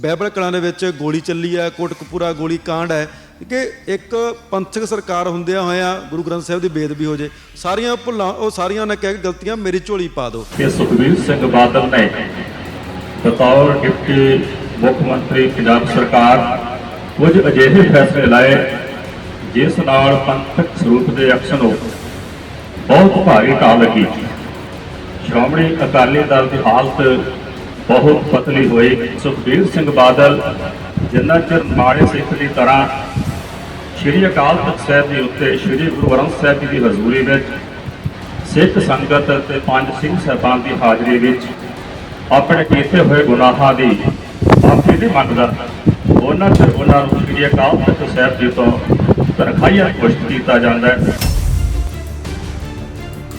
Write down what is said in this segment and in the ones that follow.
ਬਹਿਬਲ ਕਲਾਂ ਦੇ ਵਿੱਚ ਗੋਲੀ ਚੱਲੀ ਹੈ ਕੋਟਕਪੂਰਾ ਗੋਲੀ ਕਾਂਡ ਹੈ। ਕਿ ਇੱਕ ਪੰਥਕ ਸਰਕਾਰ ਹੁੰਦਿਆਂ ਹੋਇਆਂ ਗੁਰੂ ਗ੍ਰੰਥ ਸਾਹਿਬ ਦੀ ਬੇਦਬੀ ਹੋ ਜੇ। ਸਾਰੀਆਂ ਭੁੱਲਾਂ, ਉਹ ਸਾਰੀਆਂ ਨੇ ਕਹਿ ਕੇ ਗਲਤੀਆਂ ਮੇਰੀ ਝੋਲੀ ਪਾ ਦਿਓ। ਕਿ ਸੁਖਬੀਰ ਸਿੰਘ ਬਾਦਲ ਨੇ ਬਤੌਰ ਡਿਪਟੀ ਮੁੱਖ ਮੰਤਰੀ ਪੰਜਾਬ ਸਰਕਾਰ ਕੁਝ ਅਜਿਹੇ ਫੈਸਲੇ ਲਾਏ, ਜਿਸ ਨਾਲ ਪੰਥਕ ਸਰੂਪ ਦੇ ਐਕਸ਼ਨ ਨੂੰ ਬਹੁਤ ਭਾਰੀ ਢਾਹ ਲੱਗੀ। ਸ਼੍ਰੋਮਣੀ ਅਕਾਲੀ ਦਲ ਦੀ ਹਾਲਤ ਬਹੁਤ ਪਤਲੀ ਹੋਈ। ਸੁਖਬੀਰ ਸਿੰਘ ਬਾਦਲ ਜਿੰਨਾ ਚਿਰ ਮਾੜੇ ਸਿੱਖ ਦੀ ਤਰ੍ਹਾਂ ਸ਼੍ਰੀ ਅਕਾਲ ਤਖਤ ਸਾਹਿਬ ਦੇ ਉੱਤੇ, ਸ਼੍ਰੀ ਗੁਰੂ ਗ੍ਰੰਥ ਸਾਹਿਬ ਜੀ ਦੀ ਹਜ਼ੂਰੀ ਵਿੱਚ ਸਿੱਖ ਸੰਗਤ ਅਤੇ ਪੰਜ ਸਿੰਘ ਸਾਹਿਬਾਨ ਦੀ ਹਾਜ਼ਰੀ ਵਿੱਚ ਆਪਣੇ ਕੀਤੇ ਹੋਏ ਗੁਨਾਹਾਂ ਦੀ ਮਾਫੀ ਨਹੀਂ ਮੰਗਦਾ ਉਹਨਾਂ ਤੇ ਉਹਨਾਂ ਨੂੰ ਸ੍ਰੀ ਅਕਾਲ ਤਖਤ ਸਾਹਿਬ ਜੀ ਤੋਂ ਤਰਖਾਈਆ ਪੁਸ਼ਟ ਕੀਤਾ ਜਾਂਦਾ ਹੈ।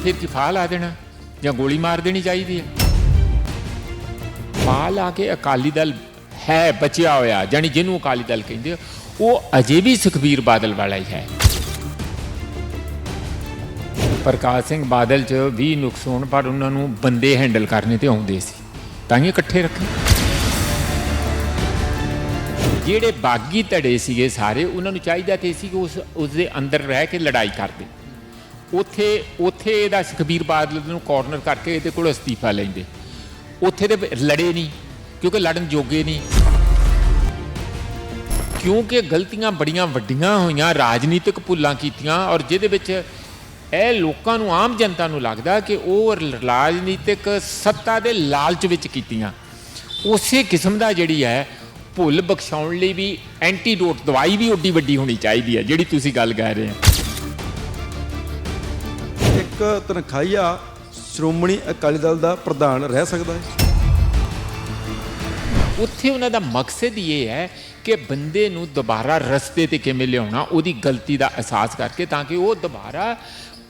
ਫਿਰ ਕੀ ਲਾ ਦੇਣਾ ਜਾਂ ਗੋਲੀ ਮਾਰ ਦੇਣੀ ਚਾਹੀਦੀ ਹੈ? ਫਾਹ ਲਾ ਕੇ ਅਕਾਲੀ ਦਲ ਹੈ, ਬਚਿਆ ਹੋਇਆ ਜਾਨੀ ਜਿਹਨੂੰ ਅਕਾਲੀ ਦਲ ਕਹਿੰਦੇ ਉਹ ਅਜੇ ਵੀ ਸੁਖਬੀਰ ਬਾਦਲ ਵਾਲਾ ਹੀ ਹੈ। ਪ੍ਰਕਾਸ਼ ਸਿੰਘ ਬਾਦਲ ਚ ਵੀ ਨੁਕਸ ਹੋਣ, ਪਰ ਉਹਨਾਂ ਨੂੰ ਬੰਦੇ ਹੈਂਡਲ ਕਰਨੇ ਤੇ ਆਉਂਦੇ ਸੀ। ਤਾਂ ਹੀ ਇਕੱਠੇ ਰੱਖੇ। ਜਿਹੜੇ ਬਾਗੀ ਧੜੇ ਸੀਗੇ ਸਾਰੇ, ਉਹਨਾਂ ਨੂੰ ਚਾਹੀਦਾ ਤੇ ਸੀ ਕਿ ਉਸ ਉਸ ਦੇ ਅੰਦਰ ਰਹਿ ਕੇ ਲੜਾਈ ਕਰਦੇ। ਉੱਥੇ ਉੱਥੇ ਇਹਦਾ ਸੁਖਬੀਰ ਬਾਦਲ ਨੂੰ ਕਾਰਨਰ ਕਰਕੇ ਇਹਦੇ ਕੋਲ ਅਸਤੀਫਾ ਲੈਂਦੇ। ਉੱਥੇ ਦੇ ਲੜੇ ਨਹੀਂ, ਕਿਉਂਕਿ ਲੜਨ ਜੋਗੇ ਨਹੀਂ। ਕਿਉਂਕਿ ਗਲਤੀਆਂ ਬੜੀਆਂ ਵੱਡੀਆਂ ਹੋਈਆਂ, ਰਾਜਨੀਤਿਕ ਭੁੱਲਾਂ ਕੀਤੀਆਂ, ਔਰ ਜਿਹਦੇ ਵਿੱਚ ਇਹ ਲੋਕਾਂ ਨੂੰ, ਆਮ ਜਨਤਾ ਨੂੰ ਲੱਗਦਾ ਕਿ ਉਹ ਰਾਜਨੀਤਿਕ ਸੱਤਾ ਦੇ ਲਾਲਚ ਵਿੱਚ ਕੀਤੀਆਂ। ਉਸੇ ਕਿਸਮ ਦਾ ਜਿਹੜੀ ਹੈ, ਭੁੱਲ ਬਖਸ਼ਾਉਣ ਲਈ ਵੀ ਐਂਟੀਡੋਟ ਦਵਾਈ ਵੀ ਓਡੀ ਵੱਡੀ ਹੋਣੀ ਚਾਹੀਦੀ ਹੈ, ਜਿਹੜੀ ਤੁਸੀਂ ਗੱਲ ਕਹਿ ਰਹੇ ਹੋ। ਇੱਕ ਤਨਖਾਹੀਆ ਸ਼੍ਰੋਮਣੀ ਅਕਾਲੀ ਦਲ ਦਾ ਪ੍ਰਧਾਨ ਰਹਿ ਸਕਦਾ ਹੈ? ਉੱਥੇ ਉਹਨਾਂ ਦਾ ਮਕਸਦ ਇਹ ਹੈ ਕਿ ਬੰਦੇ ਨੂੰ ਦੁਬਾਰਾ ਰਸਤੇ ਤੇ ਕਿਵੇਂ ਲਿਆਉਣਾ, ਉਹਦੀ ਗਲਤੀ ਦਾ ਅਹਿਸਾਸ ਕਰਕੇ ਤਾਂ ਕਿ ਉਹ ਦੁਬਾਰਾ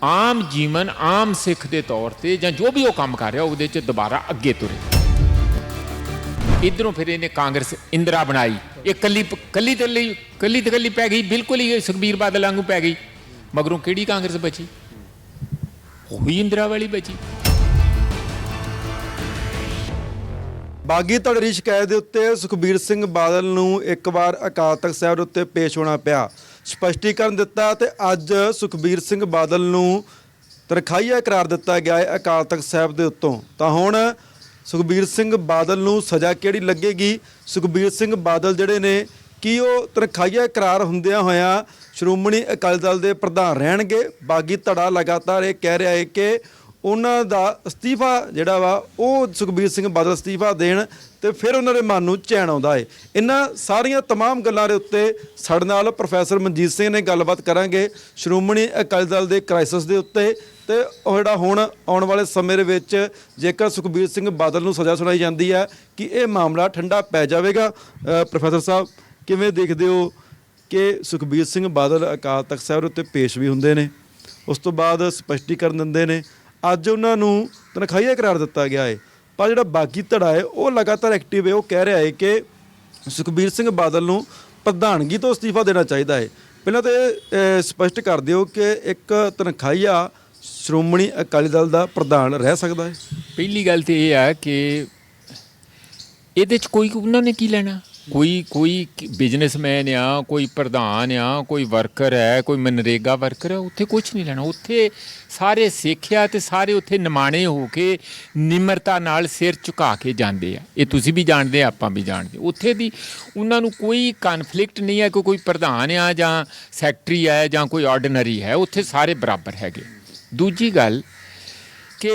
ਆਮ ਜੀਵਨ, ਆਮ ਸਿੱਖ ਦੇ ਤੌਰ ਤੇ ਜਾਂ ਜੋ ਵੀ ਉਹ ਕੰਮ ਕਰ ਰਿਹਾ, ਉਹਦੇ 'ਚ ਦੁਬਾਰਾ ਅੱਗੇ ਤੁਰੇ। ਇਧਰੋਂ ਫਿਰ ਇਹਨੇ ਕਾਂਗਰਸ ਇੰਦਰਾ ਬਣਾਈ। ਇਹ ਕੱਲੀ ਕੱਲੀ ਤੇ ਲਈ, ਕੱਲੀ ਤੇ ਕੱਲੀ ਪੈ ਗਈ, ਬਿਲਕੁਲ ਹੀ ਸੁਖਬੀਰ ਬਾਦਲ ਵਾਂਗੂ ਪੈ ਗਈ। ਮਗਰੋਂ ਕਿਹੜੀ ਕਾਂਗਰਸ ਬਚੀ? ਉਹ ਵੀ ਇੰਦਰਾ ਵਾਲੀ ਬਚੀ। ਬਾਗੀ ਧੜ ਦੀ ਸ਼ਿਕਾਇਤ ਦੇ ਉੱਤੇ ਸੁਖਬੀਰ ਸਿੰਘ ਬਾਦਲ ਨੂੰ ਇੱਕ ਵਾਰ ਅਕਾਲ ਤਖਤ ਸਾਹਿਬ ਦੇ ਉੱਤੇ ਪੇਸ਼ ਹੋਣਾ ਪਿਆ। ਸਪਸ਼ਟੀਕਰਨ ਦਿੱਤਾ ਤੇ ਅੱਜ ਸੁਖਬੀਰ ਸਿੰਘ ਬਾਦਲ ਨੂੰ ਤਰਖਾਈਆ ਕਰਾਰ ਦਿੱਤਾ ਗਿਆ ਹੈ ਅਕਾਲ ਤਖਤ ਸਾਹਿਬ ਦੇ ਉੱਤੋਂ। ਤਾਂ ਹੁਣ ਸੁਖਬੀਰ ਸਿੰਘ ਬਾਦਲ ਨੂੰ ਸਜ਼ਾ ਕਿਹੜੀ ਲੱਗੇਗੀ? ਸੁਖਬੀਰ ਸਿੰਘ ਬਾਦਲ ਜਿਹੜੇ ਨੇ, ਕੀ ਉਹ ਤਰਖਾਈਆ ਕਰਾਰ ਹੁੰਦਿਆਂ ਹੋਇਆਂ ਸ਼੍ਰੋਮਣੀ ਅਕਾਲੀ ਦਲ ਦੇ ਪ੍ਰਧਾਨ ਰਹਿਣਗੇ? ਬਾਗੀ ਧੜਾ ਲਗਾਤਾਰ ਇਹ ਕਹਿ ਰਿਹਾ ਹੈ ਕਿ ਉਹਨਾਂ ਦਾ ਅਸਤੀਫਾ ਜਿਹੜਾ ਵਾ ਉਹ ਸੁਖਬੀਰ ਸਿੰਘ ਬਾਦਲ ਅਸਤੀਫਾ ਦੇਣ ਤੇ ਫਿਰ ਉਹਨਾਂ ਦੇ ਮਨ ਨੂੰ ਚੈਨ ਆਉਂਦਾ ਹੈ ਇਹਨਾਂ ਸਾਰੀਆਂ तमाम ਗੱਲਾਂ ਦੇ ਉੱਤੇ ਸਾਡੇ ਨਾਲ ਪ੍ਰੋਫੈਸਰ ਮਨਜੀਤ ਸਿੰਘ ਨੇ ਗੱਲਬਾਤ ਕਰਾਂਗੇ ਸ਼੍ਰੋਮਣੀ ਅਕਾਲੀ ਦਲ ਦੇ ਕ੍ਰਾਈਸਿਸ ਦੇ ਉੱਤੇ ਤੇ ਉਹ ਜਿਹੜਾ ਹੁਣ ਆਉਣ ਵਾਲੇ ਸਮੇਂ ਦੇ ਵਿੱਚ ਜੇਕਰ ਸੁਖਬੀਰ ਸਿੰਘ ਬਾਦਲ ਨੂੰ ਸਜ਼ਾ ਸੁਣਾਈ ਜਾਂਦੀ ਹੈ ਕਿ ਇਹ ਮਾਮਲਾ ਠੰਡਾ ਪੈ ਜਾਵੇਗਾ ਅ, ਪ੍ਰੋਫੈਸਰ ਸਾਹਿਬ ਕਿਵੇਂ ਦੇਖਦੇ ਹੋ ਕਿ ਸੁਖਬੀਰ ਸਿੰਘ ਬਾਦਲ ਅਕਾਲ ਤਖਤ ਸਾਹਿਬ ਦੇ ਉੱਤੇ ਪੇਸ਼ ਵੀ ਹੁੰਦੇ ਨੇ ਉਸ ਤੋਂ ਬਾਅਦ ਸਪਸ਼ਟੀਕਰਨ ਦਿੰਦੇ ਨੇ ਅੱਜ ਉਹਨਾਂ ਨੂੰ ਤਨਖਾਹੀਆ ਕਰਾਰ ਦਿੱਤਾ ਗਿਆ ਹੈ। ਪਰ ਜਿਹੜਾ ਬਾਗੀ ਧੜਾ ਹੈ ਉਹ ਲਗਾਤਾਰ ਐਕਟਿਵ ਹੈ। ਉਹ ਕਹਿ ਰਿਹਾ ਹੈ ਕਿ ਸੁਖਬੀਰ ਸਿੰਘ ਬਾਦਲ ਨੂੰ ਪ੍ਰਧਾਨਗੀ ਤੋਂ ਅਸਤੀਫਾ ਦੇਣਾ ਚਾਹੀਦਾ ਹੈ। ਪਹਿਲਾਂ ਤਾਂ ਇਹ, ਸਪਸ਼ਟ ਕਰ ਦਿਓ ਕਿ ਇੱਕ ਤਨਖਾਹੀਆ ਸ਼੍ਰੋਮਣੀ ਅਕਾਲੀ ਦਲ ਦਾ ਪ੍ਰਧਾਨ ਰਹਿ ਸਕਦਾ ਹੈ। ਪਹਿਲੀ ਗੱਲ ਤੇ ਇਹ ਆ ਕਿ ਇਹਦੇ ਚ ਕੋਈ ਉਹਨਾਂ ਨੇ ਕੀ ਲੈਣਾ? ਕੋਈ ਕੋਈ ਬਿਜ਼ਨਸਮੈਨ ਆ ਕੋਈ ਪ੍ਰਧਾਨ ਆ ਕੋਈ ਵਰਕਰ ਹੈ ਕੋਈ ਮਨਰੇਗਾ ਵਰਕਰ ਹੈ ਉੱਥੇ ਕੁਝ ਨਹੀਂ ਲੈਣਾ। ਉੱਥੇ ਸਾਰੇ ਸਿੱਖਿਆ ਤੇ ਸਾਰੇ ਉੱਥੇ ਨਿਮਾਣੇ ਹੋ ਕੇ ਨਿਮਰਤਾ ਨਾਲ ਸਿਰ ਝੁਕਾ ਕੇ ਜਾਂਦੇ ਆ। ਇਹ ਤੁਸੀਂ ਵੀ ਜਾਣਦੇ ਆ, ਆਪਾਂ ਵੀ ਜਾਣਦੇ ਉੱਥੇ ਦੀ ਉਹਨਾਂ ਨੂੰ ਕੋਈ ਕਨਫਲਿਕਟ ਨਹੀਂ ਹੈ ਕਿ ਕੋਈ ਪ੍ਰਧਾਨ ਆ ਜਾਂ ਸੈਕਟਰੀ ਆ ਜਾਂ ਕੋਈ ਆਰਡੀਨਰੀ ਹੈ, ਉੱਥੇ ਸਾਰੇ ਬਰਾਬਰ ਹੈਗੇ। ਦੂਜੀ ਗੱਲ ਕਿ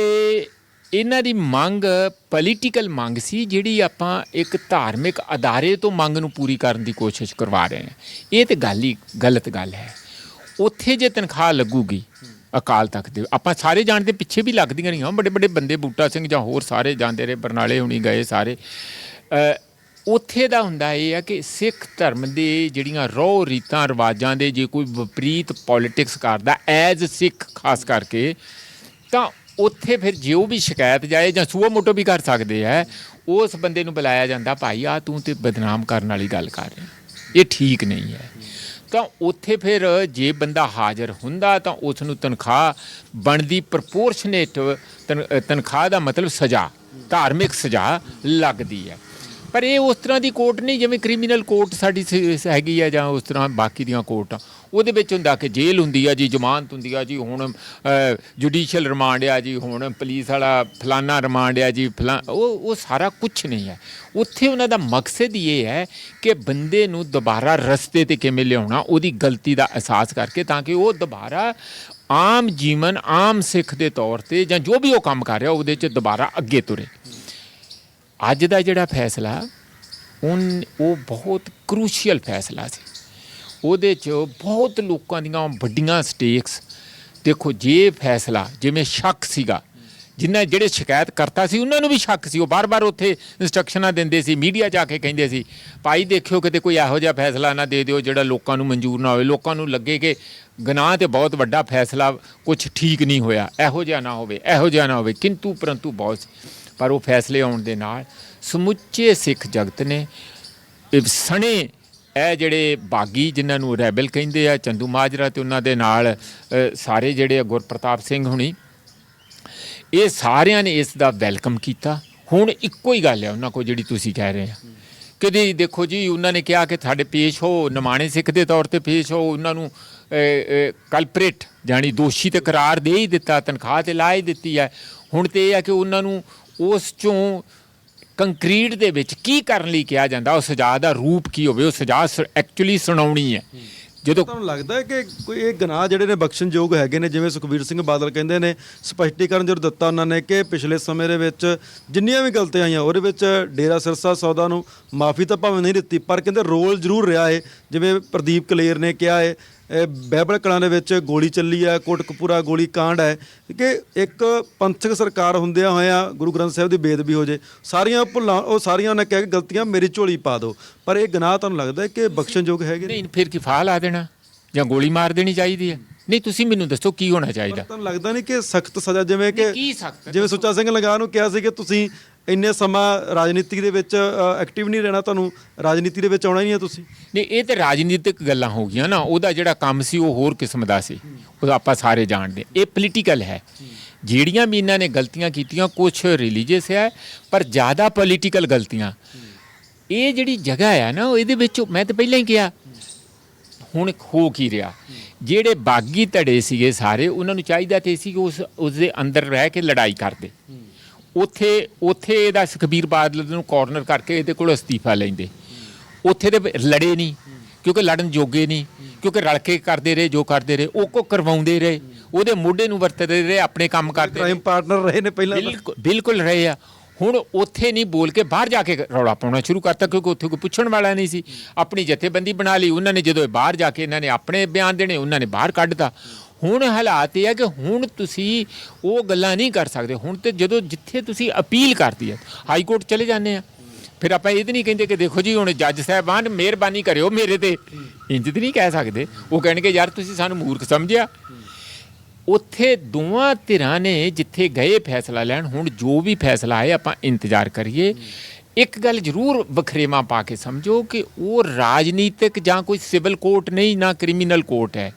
ਇਹਨਾਂ ਦੀ ਮੰਗ ਪੋਲੀਟੀਕਲ ਮੰਗ ਸੀ, ਜਿਹੜੀ ਆਪਾਂ ਇੱਕ ਧਾਰਮਿਕ ਅਦਾਰੇ ਤੋਂ ਮੰਗ ਨੂੰ ਪੂਰੀ ਕਰਨ ਦੀ ਕੋਸ਼ਿਸ਼ ਕਰਵਾ ਰਹੇ ਹਾਂ ਇਹ ਤੇ ਗੱਲ ਹੀ ਗਲਤ ਗੱਲ ਹੈ। ਉੱਥੇ ਜੇ ਤਨਖਾਹ ਲੱਗੂਗੀ ਅਕਾਲ ਤਖਤ ਦੇ। ਆਪਾਂ ਸਾਰੇ ਜਾਣਦੇ, ਪਿੱਛੇ ਵੀ ਲੱਗਦੀਆਂ ਰਹੀਆਂ ਬੜੇ ਵੱਡੇ ਬੰਦੇ, ਬੂਟਾ ਸਿੰਘ ਜਾਂ ਹੋਰ ਸਾਰੇ ਜਾਂਦੇ ਰਹੇ, ਬਰਨਾਲੇ ਹੁਣੀ ਗਏ ਸਾਰੇ। ਉੱਥੇ ਦਾ ਹੁੰਦਾ ਇਹ ਆ ਕਿ ਸਿੱਖ ਧਰਮ ਦੇ ਜਿਹੜੀਆਂ ਰੋਹ ਰੀਤਾਂ, ਰਿਵਾਜਾਂ ਦੇ ਜੇ ਕੋਈ ਵਿਪਰੀਤ ਪੋਲਿਟਿਕਸ ਕਰਦਾ ਐਜ਼ ਸਿੱਖ, ਖਾਸ ਕਰਕੇ, ਤਾਂ ਉੱਥੇ ਫਿਰ ਜਿਉ ਵੀ ਸ਼ਿਕਾਇਤ ਜਾਏ ਜਾਂ ਸੂਆ ਮੋਟੋ ਵੀ ਕਰ ਸਕਦੇ ਆ, ਉਸ ਬੰਦੇ ਨੂੰ ਬੁਲਾਇਆ ਜਾਂਦਾ, ਭਾਈ ਆ ਤੂੰ ਤੇ ਬਦਨਾਮ ਕਰਨ ਵਾਲੀ ਗੱਲ ਕਰ ਰਿਹਾ। ਇਹ ਠੀਕ ਨਹੀਂ ਹੈ। ਤਾਂ ਉੱਥੇ ਫਿਰ ਜੇ ਬੰਦਾ ਹਾਜ਼ਰ ਹੁੰਦਾ ਤਾਂ ਉਸ ਨੂੰ ਤਨਖਾਹ ਬਣਦੀ ਪ੍ਰਪੋਰਸ਼ਨੇਟ ਤਨਖਾਹ ਦਾ ਮਤਲਬ ਸਜ਼ਾ, ਧਾਰਮਿਕ ਸਜ਼ਾ ਲੱਗਦੀ ਹੈ। ਪਰ ਇਹ ਉਸ ਤਰ੍ਹਾਂ ਦੀ ਕੋਰਟ ਨਹੀਂ ਜਿਵੇਂ ਕ੍ਰਿਮੀਨਲ ਕੋਰਟ ਸਾਡੀ ਸ- ਹੈਗੀ ਆ ਜਾਂ ਉਸ ਤਰ੍ਹਾਂ ਬਾਕੀ ਦੀਆਂ ਕੋਰਟਾਂ। ਉਹਦੇ ਵਿੱਚ ਹੁੰਦਾ ਕਿ ਜੇਲ੍ਹ ਹੁੰਦੀ ਆ ਜੀ, ਜ਼ਮਾਨਤ ਹੁੰਦੀ ਆ ਜੀ, ਹੁਣ ਜੁਡੀਸ਼ੀਅਲ ਰਿਮਾਂਡ ਆ ਜੀ, ਹੁਣ ਪੁਲਿਸ ਵਾਲਾ ਫਲਾਨਾ ਰਿਮਾਂਡ ਆ ਜੀ, ਫਲਾ, ਉਹ ਉਹ ਸਾਰਾ ਕੁਝ ਨਹੀਂ ਹੈ। ਉੱਥੇ ਉਹਨਾਂ ਦਾ ਮਕਸਦ ਹੀ ਇਹ ਹੈ ਕਿ ਬੰਦੇ ਨੂੰ ਦੁਬਾਰਾ ਰਸਤੇ ਤੇ ਕਿਵੇਂ ਲਿਆਉਣਾ, ਉਹਦੀ ਗਲਤੀ ਦਾ ਅਹਿਸਾਸ ਕਰਕੇ ਤਾਂ ਕਿ ਉਹ ਦੁਬਾਰਾ ਆਮ ਜੀਵਨ, ਆਮ ਸਿੱਖ ਦੇ ਤੌਰ ਤੇ ਜਾਂ ਜੋ ਵੀ ਉਹ ਕੰਮ ਕਰ ਰਿਹਾ, ਉਹਦੇ 'ਚ ਦੁਬਾਰਾ ਅੱਗੇ ਤੁਰੇ। ਅੱਜ ਦਾ ਜਿਹੜਾ ਫੈਸਲਾ ਉਨ ਉਹ ਬਹੁਤ ਕ੍ਰੂਸ਼ੀਅਲ ਫੈਸਲਾ ਸੀ। ਉਹਦੇ 'ਚ ਬਹੁਤ ਲੋਕਾਂ ਦੀਆਂ ਵੱਡੀਆਂ ਸਟੇਕਸ ਦੇਖੋ, ਜੇ ਫੈਸਲਾ ਜਿਵੇਂ ਸ਼ੱਕ ਸੀਗਾ ਜਿਨ੍ਹਾਂ ਜਿਹੜੇ ਸ਼ਿਕਾਇਤ ਕਰਤਾ ਸੀ, ਉਹਨਾਂ ਨੂੰ ਵੀ ਸ਼ੱਕ ਸੀ। ਉਹ ਬਾਰ-ਬਾਰ ਉੱਥੇ ਇਨਸਟਰਕਸ਼ਨਾਂ ਦਿੰਦੇ ਸੀ ਮੀਡੀਆ ਜਾ ਕੇ ਕਹਿੰਦੇ ਸੀ, ਭਾਈ ਦੇਖਿਓ ਕਿਤੇ ਕੋਈ ਇਹੋ ਜਿਹਾ ਫੈਸਲਾ ਨਾ ਦੇ ਦਿਓ ਜਿਹੜਾ ਲੋਕਾਂ ਨੂੰ ਮਨਜ਼ੂਰ ਨਾ ਹੋਵੇ। ਲੋਕਾਂ ਨੂੰ ਲੱਗੇ ਕਿ ਗਨਾਹ ਤੇ ਬਹੁਤ ਵੱਡਾ ਫੈਸਲਾ ਕੁਝ ਠੀਕ ਨਹੀਂ ਹੋਇਆ। ਇਹੋ ਜਿਹਾ ਨਾ ਹੋਵੇ, ਇਹੋ ਜਿਹਾ ਨਾ ਹੋਵੇ। ਕਿੰਤੂ ਪਰੰਤੂ ਬਹੁਤ ਸੀ। ਪਰ ਉਹ ਫੈਸਲੇ ਆਉਣ ਦੇ ਨਾਲ ਸਮੁੱਚੇ ਸਿੱਖ ਜਗਤ ਨੇ ਸਣੇ ਇਹ ਜਿਹੜੇ ਬਾਗੀ ਜਿਨ੍ਹਾਂ ਨੂੰ ਰੈਬਲ ਕਹਿੰਦੇ ਆ, ਚੰਦੂ ਮਾਜਰਾ ਤੇ ਉਹਨਾਂ ਦੇ ਨਾਲ ਸਾਰੇ ਜਿਹੜੇ ਆ ਗੁਰਪ੍ਰਤਾਪ ਸਿੰਘ ਹੁਣੀ, ਇਹ ਸਾਰਿਆਂ ਨੇ ਇਸ ਦਾ ਵੈਲਕਮ ਕੀਤਾ। ਹੁਣ ਇੱਕੋ ਹੀ ਗੱਲ ਹੈ ਉਹਨਾਂ ਕੋਲ ਜਿਹੜੀ ਤੁਸੀਂ ਕਹਿ ਰਹੇ ਆ। ਕਦੀ ਦੇਖੋ ਜੀ, ਉਹਨਾਂ ਨੇ ਕਿਹਾ ਕਿ ਸਾਡੇ ਪੇਸ਼ ਹੋ, ਨਿਮਾਣੇ ਸਿੱਖ ਦੇ ਤੌਰ ਤੇ ਪੇਸ਼ ਹੋ, ਉਹਨਾਂ ਨੂੰ ਕਲਪਰੇਟ ਜਾਨੀ ਦੋਸ਼ੀ ਤੇ ਕਰਾਰ ਦੇ ਹੀ ਦਿੱਤਾ, ਤਨਖਾਹ ਤੇ ਲਾ ਹੀ ਦਿੱਤੀ ਹੈ ਹੁਣ ਤੇ ਇਹ ਹੈ ਕਿ ਉਹਨਾਂ ਨੂੰ ਉਸ ਚੋਂ ਕੰਕਰੀਟ ਦੇ ਵਿੱਚ ਕੀ ਕਰਨ ਲਈ ਕਿਹਾ ਜਾਂਦਾ? ਉਹ ਸਜ਼ਾ ਦਾ ਰੂਪ ਕੀ ਹੋਵੇ? ਉਹ ਸਜ਼ਾ ਐਕਚੁਅਲੀ ਸੁਣਾਉਣੀ ਹੈ। ਜਦੋਂ ਤੁਹਾਨੂੰ ਲੱਗਦਾ ਹੈ ਕਿ ਕੋਈ ਇਹ ਗੁਨਾਹ ਜਿਹੜੇ ਨੇ ਬਖਸ਼ਣਯੋਗ ਹੈਗੇ ਨੇ ਜਿਵੇਂ ਸੁਖਬੀਰ ਸਿੰਘ ਬਾਦਲ ਕਹਿੰਦੇ ਨੇ ਸਪਸ਼ਟੀਕਰਨ ਜਦੋਂ ਦਿੱਤਾ ਉਹਨਾਂ ਨੇ ਕਿ ਪਿਛਲੇ ਸਮੇਂ ਦੇ ਵਿੱਚ ਜਿੰਨੀਆਂ ਵੀ ਗਲਤੀਆਂ ਆਈਆਂ ਉਹਦੇ ਵਿੱਚ ਡੇਰਾ ਸਿਰਸਾ ਸੌਦਾ ਨੂੰ ਮਾਫੀ ਤਾਂ ਭਾਵੇਂ ਨਹੀਂ ਦਿੱਤੀ ਪਰ ਕਹਿੰਦੇ ਰੋਲ ਜ਼ਰੂਰ ਰਿਹਾ ਹੈ। ਜਿਵੇਂ ਪ੍ਰਦੀਪ ਕਲੇਰ ਨੇ ਕਿਹਾ ਹੈ ਬਹਿਬਲ ਕਲਾਂ ਦੇ ਵਿੱਚ ਗੋਲੀ ਚੱਲੀ ਹੈ ਕੋਟਕਪੂਰਾ ਗੋਲੀ ਕਾਂਡ ਹੈ ਕਿ ਇੱਕ ਪੰਥਕ ਸਰਕਾਰ ਹੁੰਦਿਆਂ ਹੋਇਆਂ ਗੁਰੂ ਗ੍ਰੰਥ ਸਾਹਿਬ ਦੀ ਬੇਦਬੀ ਹੋ ਜੇ ਸਾਰੀਆਂ ਭੁੱਲਾਂ ਉਹ ਸਾਰੀਆਂ ਉਹਨੇ ਕਿਹਾ ਕਿ ਗਲਤੀਆਂ ਮੇਰੀ ਝੋਲੀ ਪਾ ਦਿਓ। ਪਰ ਇਹ ਗੁਨਾਹ ਤੁਹਾਨੂੰ ਲੱਗਦਾ ਹੈ ਕਿ ਬਖਸ਼ਣਯੋਗ ਹੈਗੇ ਨਹੀਂ ਫਿਰ ਕੀ ਫਾਹ ਲਾ ਦੇਣਾ? ਜਾਂ ਗੋਲੀ ਮਾਰ ਦੇਣੀ ਚਾਹੀਦੀ ਹੈ? ਨਹੀਂ ਤੁਸੀਂ ਮੈਨੂੰ ਦੱਸੋ ਕੀ ਹੋਣਾ ਚਾਹੀਦਾ? ਤੁਹਾਨੂੰ ਲੱਗਦਾ ਨਹੀਂ ਕਿ ਸਖਤ ਸਜ਼ਾ ਜਿਵੇਂ ਕਿ ਜਿਵੇਂ ਸੁੱਚਾ ਸਿੰਘ ਲਗਾ ਨੂੰ ਕਿਹਾ ਸੀ ਕਿ ਤੁਸੀਂ ਇੰਨੇ ਸਮਾਂ ਰਾਜਨੀਤੀ ਦੇ ਵਿੱਚ ਐਕਟਿਵ ਨਹੀਂ ਰਹਿਣਾ ਤੁਹਾਨੂੰ? ਰਾਜਨੀਤੀ ਦੇ ਵਿੱਚ ਆਉਣਾ ਹੀ ਨਹੀਂ ਹੈ ਤੁਸੀਂ? ਨਹੀਂ, ਇਹ ਤੇ ਰਾਜਨੀਤਿਕ ਗੱਲਾਂ ਹੋ ਗਈਆਂ ਨਾ, ਉਹਦਾ ਜਿਹੜਾ ਕੰਮ ਸੀ, ਉਹ ਹੋਰ ਕਿਸਮ ਦਾ ਸੀ। ਉਹ ਆਪਾਂ ਸਾਰੇ ਜਾਣਦੇ ਇਹ ਪੋਲੀਟੀਕਲ ਹੈ। ਜਿਹੜੀਆਂ ਵੀ ਇਹਨਾਂ ਨੇ ਗਲਤੀਆਂ ਕੀਤੀਆਂ ਕੁਝ ਰਿਲੀਜੀਅਸ ਹੈ, ਪਰ ਜ਼ਿਆਦਾ ਪੋਲੀਟੀਕਲ ਗਲਤੀਆਂ। ਇਹ ਜਿਹੜੀ ਜਗ੍ਹਾ ਹੈ ਨਾ, ਇਹਦੇ ਵਿੱਚ ਮੈਂ ਤਾਂ ਪਹਿਲਾਂ ਹੀ ਕਿਹਾ, ਹੁਣ ਹੋ ਕੀ ਰਿਹਾ? ਜਿਹੜੇ ਬਾਗੀ ਧੜੇ ਸੀਗੇ ਸਾਰੇ, ਉਹਨਾਂ ਨੂੰ ਚਾਹੀਦਾ ਤੇ ਸੀ ਕਿ ਉਸ ਉਸ ਦੇ ਅੰਦਰ ਰਹਿ ਕੇ ਲੜਾਈ ਕਰਦੇ। ਉੱਥੇ ਉੱਥੇ ਇਹਦਾ ਸੁਖਬੀਰ ਬਾਦਲ ਨੂੰ ਕਾਰਨਰ ਕਰਕੇ ਇਹਦੇ ਕੋਲ ਅਸਤੀਫਾ ਲੈਂਦੇ। ਉੱਥੇ ਦੇ ਲੜੇ ਨਹੀਂ ਕਿਉਂਕਿ ਲੜਨ ਜੋਗੇ ਨਹੀਂ ਕਿਉਂਕਿ ਰਲ ਕੇ ਕਰਦੇ ਰਹੇ ਜੋ ਕਰਦੇ ਰਹੇ ਉਹ ਕੋ ਕਰਵਾਉਂਦੇ ਰਹੇ ਉਹਦੇ ਮੋਢੇ ਨੂੰ ਵਰਤਦੇ ਰਹੇ ਆਪਣੇ ਕੰਮ ਕਰਦੇ ਰਹੇ। ਕ੍ਰਾਈਮ ਪਾਰਟਨਰ ਰਹੇ ਨੇ ਪਹਿਲਾਂ। ਬਿਲਕੁਲ ਬਿਲਕੁਲ ਰਹੇ ਆ। ਹੁਣ ਉੱਥੇ ਨਹੀਂ ਬੋਲ ਕੇ ਬਾਹਰ ਜਾ ਕੇ ਰੌਲਾ ਪਾਉਣਾ ਸ਼ੁਰੂ ਕਰਤਾ ਕਿਉਂਕਿ ਉੱਥੇ ਕੋਈ ਪੁੱਛਣ ਵਾਲਾ ਨਹੀਂ ਸੀ। ਆਪਣੀ ਜਥੇਬੰਦੀ ਬਣਾ ਲਈ ਉਹਨਾਂ ਨੇ ਜਦੋਂ ਬਾਹਰ ਜਾ ਕੇ ਇਹਨਾਂ ਨੇ ਆਪਣੇ ਬਿਆਨ ਦੇਣੇ ਉਹਨਾਂ ਨੇ ਬਾਹਰ ਕੱਢਤਾ। ਹੁਣ ਹਾਲਾਤ ਇਹ ਹੈ ਕਿ ਹੁਣ ਤੁਸੀਂ ਉਹ ਗੱਲਾਂ ਨਹੀਂ ਕਰ ਸਕਦੇ। ਹੁਣ ਤੇ ਜਦੋਂ ਜਿੱਥੇ ਤੁਸੀਂ ਅਪੀਲ ਕਰਦੀ ਹੈ ਹਾਈ ਕੋਰਟ ਚਲੇ ਜਾਂਦੇ ਆ। ਫਿਰ ਆਪਾਂ ਇਹ ਤਾਂ ਨਹੀਂ ਕਹਿੰਦੇ ਕਿ ਦੇਖੋ ਜੀ, ਹੁਣ ਜੱਜ ਸਾਹਿਬਾਨ ਮਿਹਰਬਾਨੀ ਕਰਿਓ ਮੇਰੇ ਤੇ। ਇੰਜ ਤਾਂ ਨਹੀਂ ਕਹਿ ਸਕਦੇ। ਉਹ ਕਹਿਣਗੇ, ਯਾਰ ਤੁਸੀਂ ਸਾਨੂੰ ਮੂਰਖ ਸਮਝਿਆ। ਉੱਥੇ ਦੋਵਾਂ ਧਿਰਾਂ ਨੇ ਜਿੱਥੇ ਗਏ ਫੈਸਲਾ ਲੈਣ, ਹੁਣ ਜੋ ਵੀ ਫੈਸਲਾ ਆਏ ਆਪਾਂ ਇੰਤਜ਼ਾਰ ਕਰੀਏ। ਇੱਕ ਗੱਲ ਜ਼ਰੂਰ ਵਖਰੇਵਾ ਪਾ ਕੇ ਸਮਝੋ ਕਿ ਉਹ ਰਾਜਨੀਤਿਕ ਜਾਂ ਕੋਈ ਸਿਵਲ ਕੋਰਟ ਨਹੀਂ, ਨਾ ਕ੍ਰਿਮੀਨਲ ਕੋਰਟ ਹੈ।